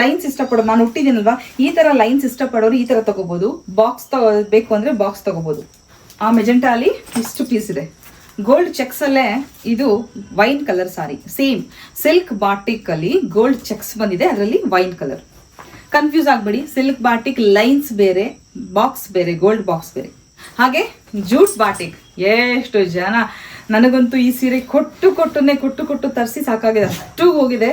ಲೈನ್ಸ್ ಇಷ್ಟಪಡೋ ನಾನು ಹುಟ್ಟಿದ್ದೀನಲ್ವಾ? ಈ ತರ ಲೈನ್ಸ್ ಇಷ್ಟಪಡೋರು ಈ ತರ ತಗೋಬಹುದು ಬಾಕ್ಸ್ ಬೇಕು ಅಂದ್ರೆ ಬಾಕ್ಸ್ ತಗೋಬಹುದು ಆ ಮೆಜೆಂಟಾ ಅಲ್ಲಿ ಇಷ್ಟು ಪೀಸ್ ಇದೆ. ಗೋಲ್ಡ್ ಚೆಕ್ಸ್ ಅಲ್ಲೇ ಇದು wine colour saree. Same silk batik ಅಲ್ಲಿ ಗೋಲ್ಡ್ ಚೆಕ್ಸ್ ಬಂದಿದೆ, ಅದರಲ್ಲಿ ವೈನ್ ಕಲರ್ ಕನ್ಫ್ಯೂಸ್ ಆಗ್ಬೇಡಿ. ಸಿಲ್ಕ್ ಬಾಟಿಕ್ ಲೈನ್ಸ್ ಬೇರೆ ಬಾಕ್ಸ್ ಬೇರೆ ಗೋಲ್ಡ್ ಬಾಕ್ಸ್ ಬೇರೆ. ಹಾಗೆ ಜೂಟ್ ಬಾಟಿಕ್ ಎಷ್ಟು ಜನ. ನನಗಂತೂ ಈ ಸೀರೆ ಕೊಟ್ಟು ಕೊಟ್ಟುನೆ, ಕೊಟ್ಟು ಕೊಟ್ಟು ತರಿಸಿ ಸಾಕಾಗಿದೆ. ಅಷ್ಟು ಹೋಗಿದೆ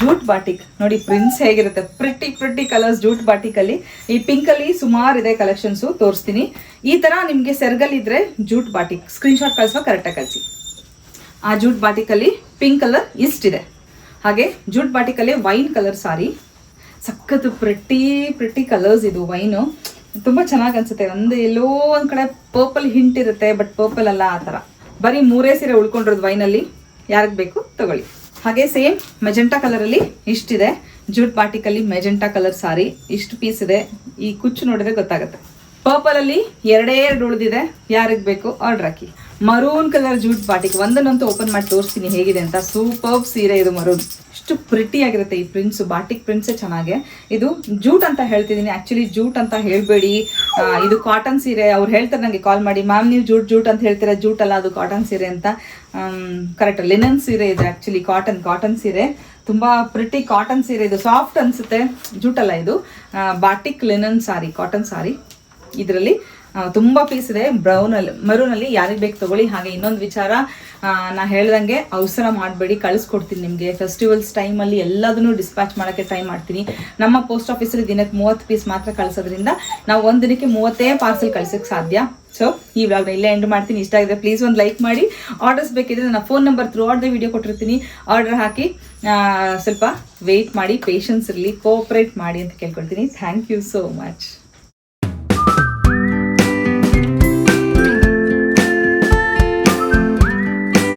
ಜೂಟ್ ಬಾಟಿಕ್ ನೋಡಿ ಪ್ರಿನ್ಸ್ ಹೇಗಿರುತ್ತೆ. Pretty pretty colours jute batik ಅಲ್ಲಿ. ಈ ಪಿಂಕ್ ಅಲ್ಲಿ ಸುಮಾರು ಇದೆ ಕಲೆಕ್ಷನ್ಸು ತೋರಿಸ್ತೀನಿ. ಈ ತರ ನಿಮ್ಗೆ ಸೆರ್ಗಲ್ ಇದ್ರೆ ಜೂಟ್ ಬಾಟಿಕ್ ಸ್ಕ್ರೀನ್ಶಾಟ್ ಕಳಿಸುವ ಕರೆಕ್ಟಾಗಿ ಕಳಿಸಿ. ಆ ಜೂಟ್ ಬಾಟಿಕಲ್ಲಿ ಪಿಂಕ್ ಕಲರ್ ಇಷ್ಟಿದೆ ಹಾಗೆ ಜೂಟ್ ಬಾಟಿಕಲ್ಲಿ ವೈನ್ ಕಲರ್ ಸಾರಿ ಸಖತ್ ಪ್ರಿಟಿ ಪ್ರಿಟಿ ಕಲರ್ಸ್ ಇದು ವೈನು ತುಂಬ ಚೆನ್ನಾಗಿ ಅನ್ಸುತ್ತೆ. ಒಂದು ಎಲ್ಲೋ ಒಂದು ಕಡೆ ಪರ್ಪಲ್ ಹಿಂಟ್ ಇರುತ್ತೆ ಬಟ್ ಪರ್ಪಲ್ ಅಲ್ಲ ಆ ಥರ. ಬರೀ ಮೂರೇ ಸೀರೆ ಉಳ್ಕೊಂಡಿರೋದು ವೈನಲ್ಲಿ ಯಾರಿಗೆ ಬೇಕು ತಗೊಳ್ಳಿ. ಹಾಗೆ ಸೇಮ್ ಮೆಜೆಂಟಾ ಕಲರಲ್ಲಿ ಇಷ್ಟಿದೆ. ಜೂಟ್ ಬಾಟಿಕಲ್ಲಿ ಮೆಜೆಂಟಾ ಕಲರ್ ಸಾರಿ ಇಷ್ಟು ಪೀಸ್ ಇದೆ. ಈ ಕುಚ್ಚು ನೋಡಿದ್ರೆ ಗೊತ್ತಾಗುತ್ತೆ. ಪರ್ಪಲಲ್ಲಿ ಎರಡೇ ಎರಡು ಉಳಿದಿದೆ. ಯಾರಿಗೆ ಬೇಕು ಆರ್ಡರ್ ಹಾಕಿ. Maroon colour jute batik. ಒಂದನ್ನಂತೂ open ಮಾಡಿ ತೋರಿಸ್ತೀನಿ ಹೇಗಿದೆ ಅಂತ. ಸೂಪರ್ ಸೀರೆ ಇದು ಮರೂನ್ ಅಷ್ಟು ಪ್ರಿಟಿ ಆಗಿರುತ್ತೆ ಈ ಪ್ರಿಂಟ್ಸ್ ಬಾಟಿಕ್ ಪ್ರಿಂಟ್ಸೇ ಚೆನ್ನಾಗೆ. ಇದು ಜೂಟ್ ಅಂತ ಹೇಳ್ತಿದ್ದೀನಿ. ಆ್ಯಕ್ಚುಲಿ ಜೂಟ್ ಅಂತ ಹೇಳಬೇಡಿ. ಇದು ಕಾಟನ್ ಸೀರೆ. ಅವ್ರು ಹೇಳ್ತಾರೆ ನನಗೆ ಕಾಲ್ ಮಾಡಿ ಮ್ಯಾಮ್ ನೀವು ಜೂಟ್ ಜೂಟ್ ಅಂತ ಹೇಳ್ತೀರಾ? ಜೂಟ್ ಅಲ್ಲ, ಅದು ಕಾಟನ್ ಸೀರೆ ಅಂತ. ಕರೆಕ್ಟ್ ಲಿನನ್ ಸೀರೆ ಇದೆ ಆ್ಯಕ್ಚುಲಿ ಕಾಟನ್ ಕಾಟನ್ ಸೀರೆ. ತುಂಬ ಪ್ರಿಟಿ ಕಾಟನ್ ಸೀರೆ ಇದು. ಸಾಫ್ಟ್ ಅನಿಸುತ್ತೆ ಅಲ್ಲ ಇದು. Batik linen sari cotton sari ಇದರಲ್ಲಿ ತುಂಬ ಪೀಸ್ ಇದೆ. ಬ್ರೌನಲ್ಲಿ, ಮರೂನಲ್ಲಿ ಯಾರಿಗೆ ಬೇಕು ತಗೊಳ್ಳಿ. ಹಾಗೆ ಇನ್ನೊಂದು ವಿಚಾರ ನಾ ಹೇಳ್ದಂಗೆ ಅವಸರ ಮಾಡಬೇಡಿ, ಕಳಿಸ್ಕೊಡ್ತೀನಿ ನಿಮಗೆ. ಫೆಸ್ಟಿವಲ್ಸ್ ಟೈಮಲ್ಲಿ ಎಲ್ಲದನ್ನು ಡಿಸ್ಪ್ಯಾಚ್ ಮಾಡೋಕ್ಕೆ ಟ್ರೈ ಮಾಡ್ತೀನಿ. ನಮ್ಮ ಪೋಸ್ಟ್ ಆಫೀಸಲ್ಲಿ ದಿನಕ್ಕೆ ಮೂವತ್ತು ಪೀಸ್ ಮಾತ್ರ ಕಳಿಸೋದ್ರಿಂದ ನಾವು ಒಂದು ದಿನಕ್ಕೆ ಮೂವತ್ತೇ ಪಾರ್ಸೆಲ್ ಕಳ್ಸೋಕ್ಕೆ ಸಾಧ್ಯ. ಸೊ ಈ ವ್ಲಾಗ್ನ ಇಲ್ಲೇ ಎಂಡ್ ಮಾಡ್ತೀನಿ. ಇಷ್ಟ ಆಗಿದೆ ಪ್ಲೀಸ್ ಒಂದು ಲೈಕ್ ಮಾಡಿ. ಆರ್ಡರ್ಸ್ ಬೇಕಿದ್ರೆ ನನ್ನ phone number through the video ಕೊಟ್ಟಿರ್ತೀನಿ. ಆರ್ಡರ್ ಹಾಕಿ ಸ್ವಲ್ಪ ವೆಯ್ಟ್ ಮಾಡಿ ಪೇಷನ್ಸ್ ಇರಲಿ ಕೋಆಪ್ರೇಟ್ ಮಾಡಿ ಅಂತ ಕೇಳ್ಕೊಳ್ತೀನಿ. Thank you so much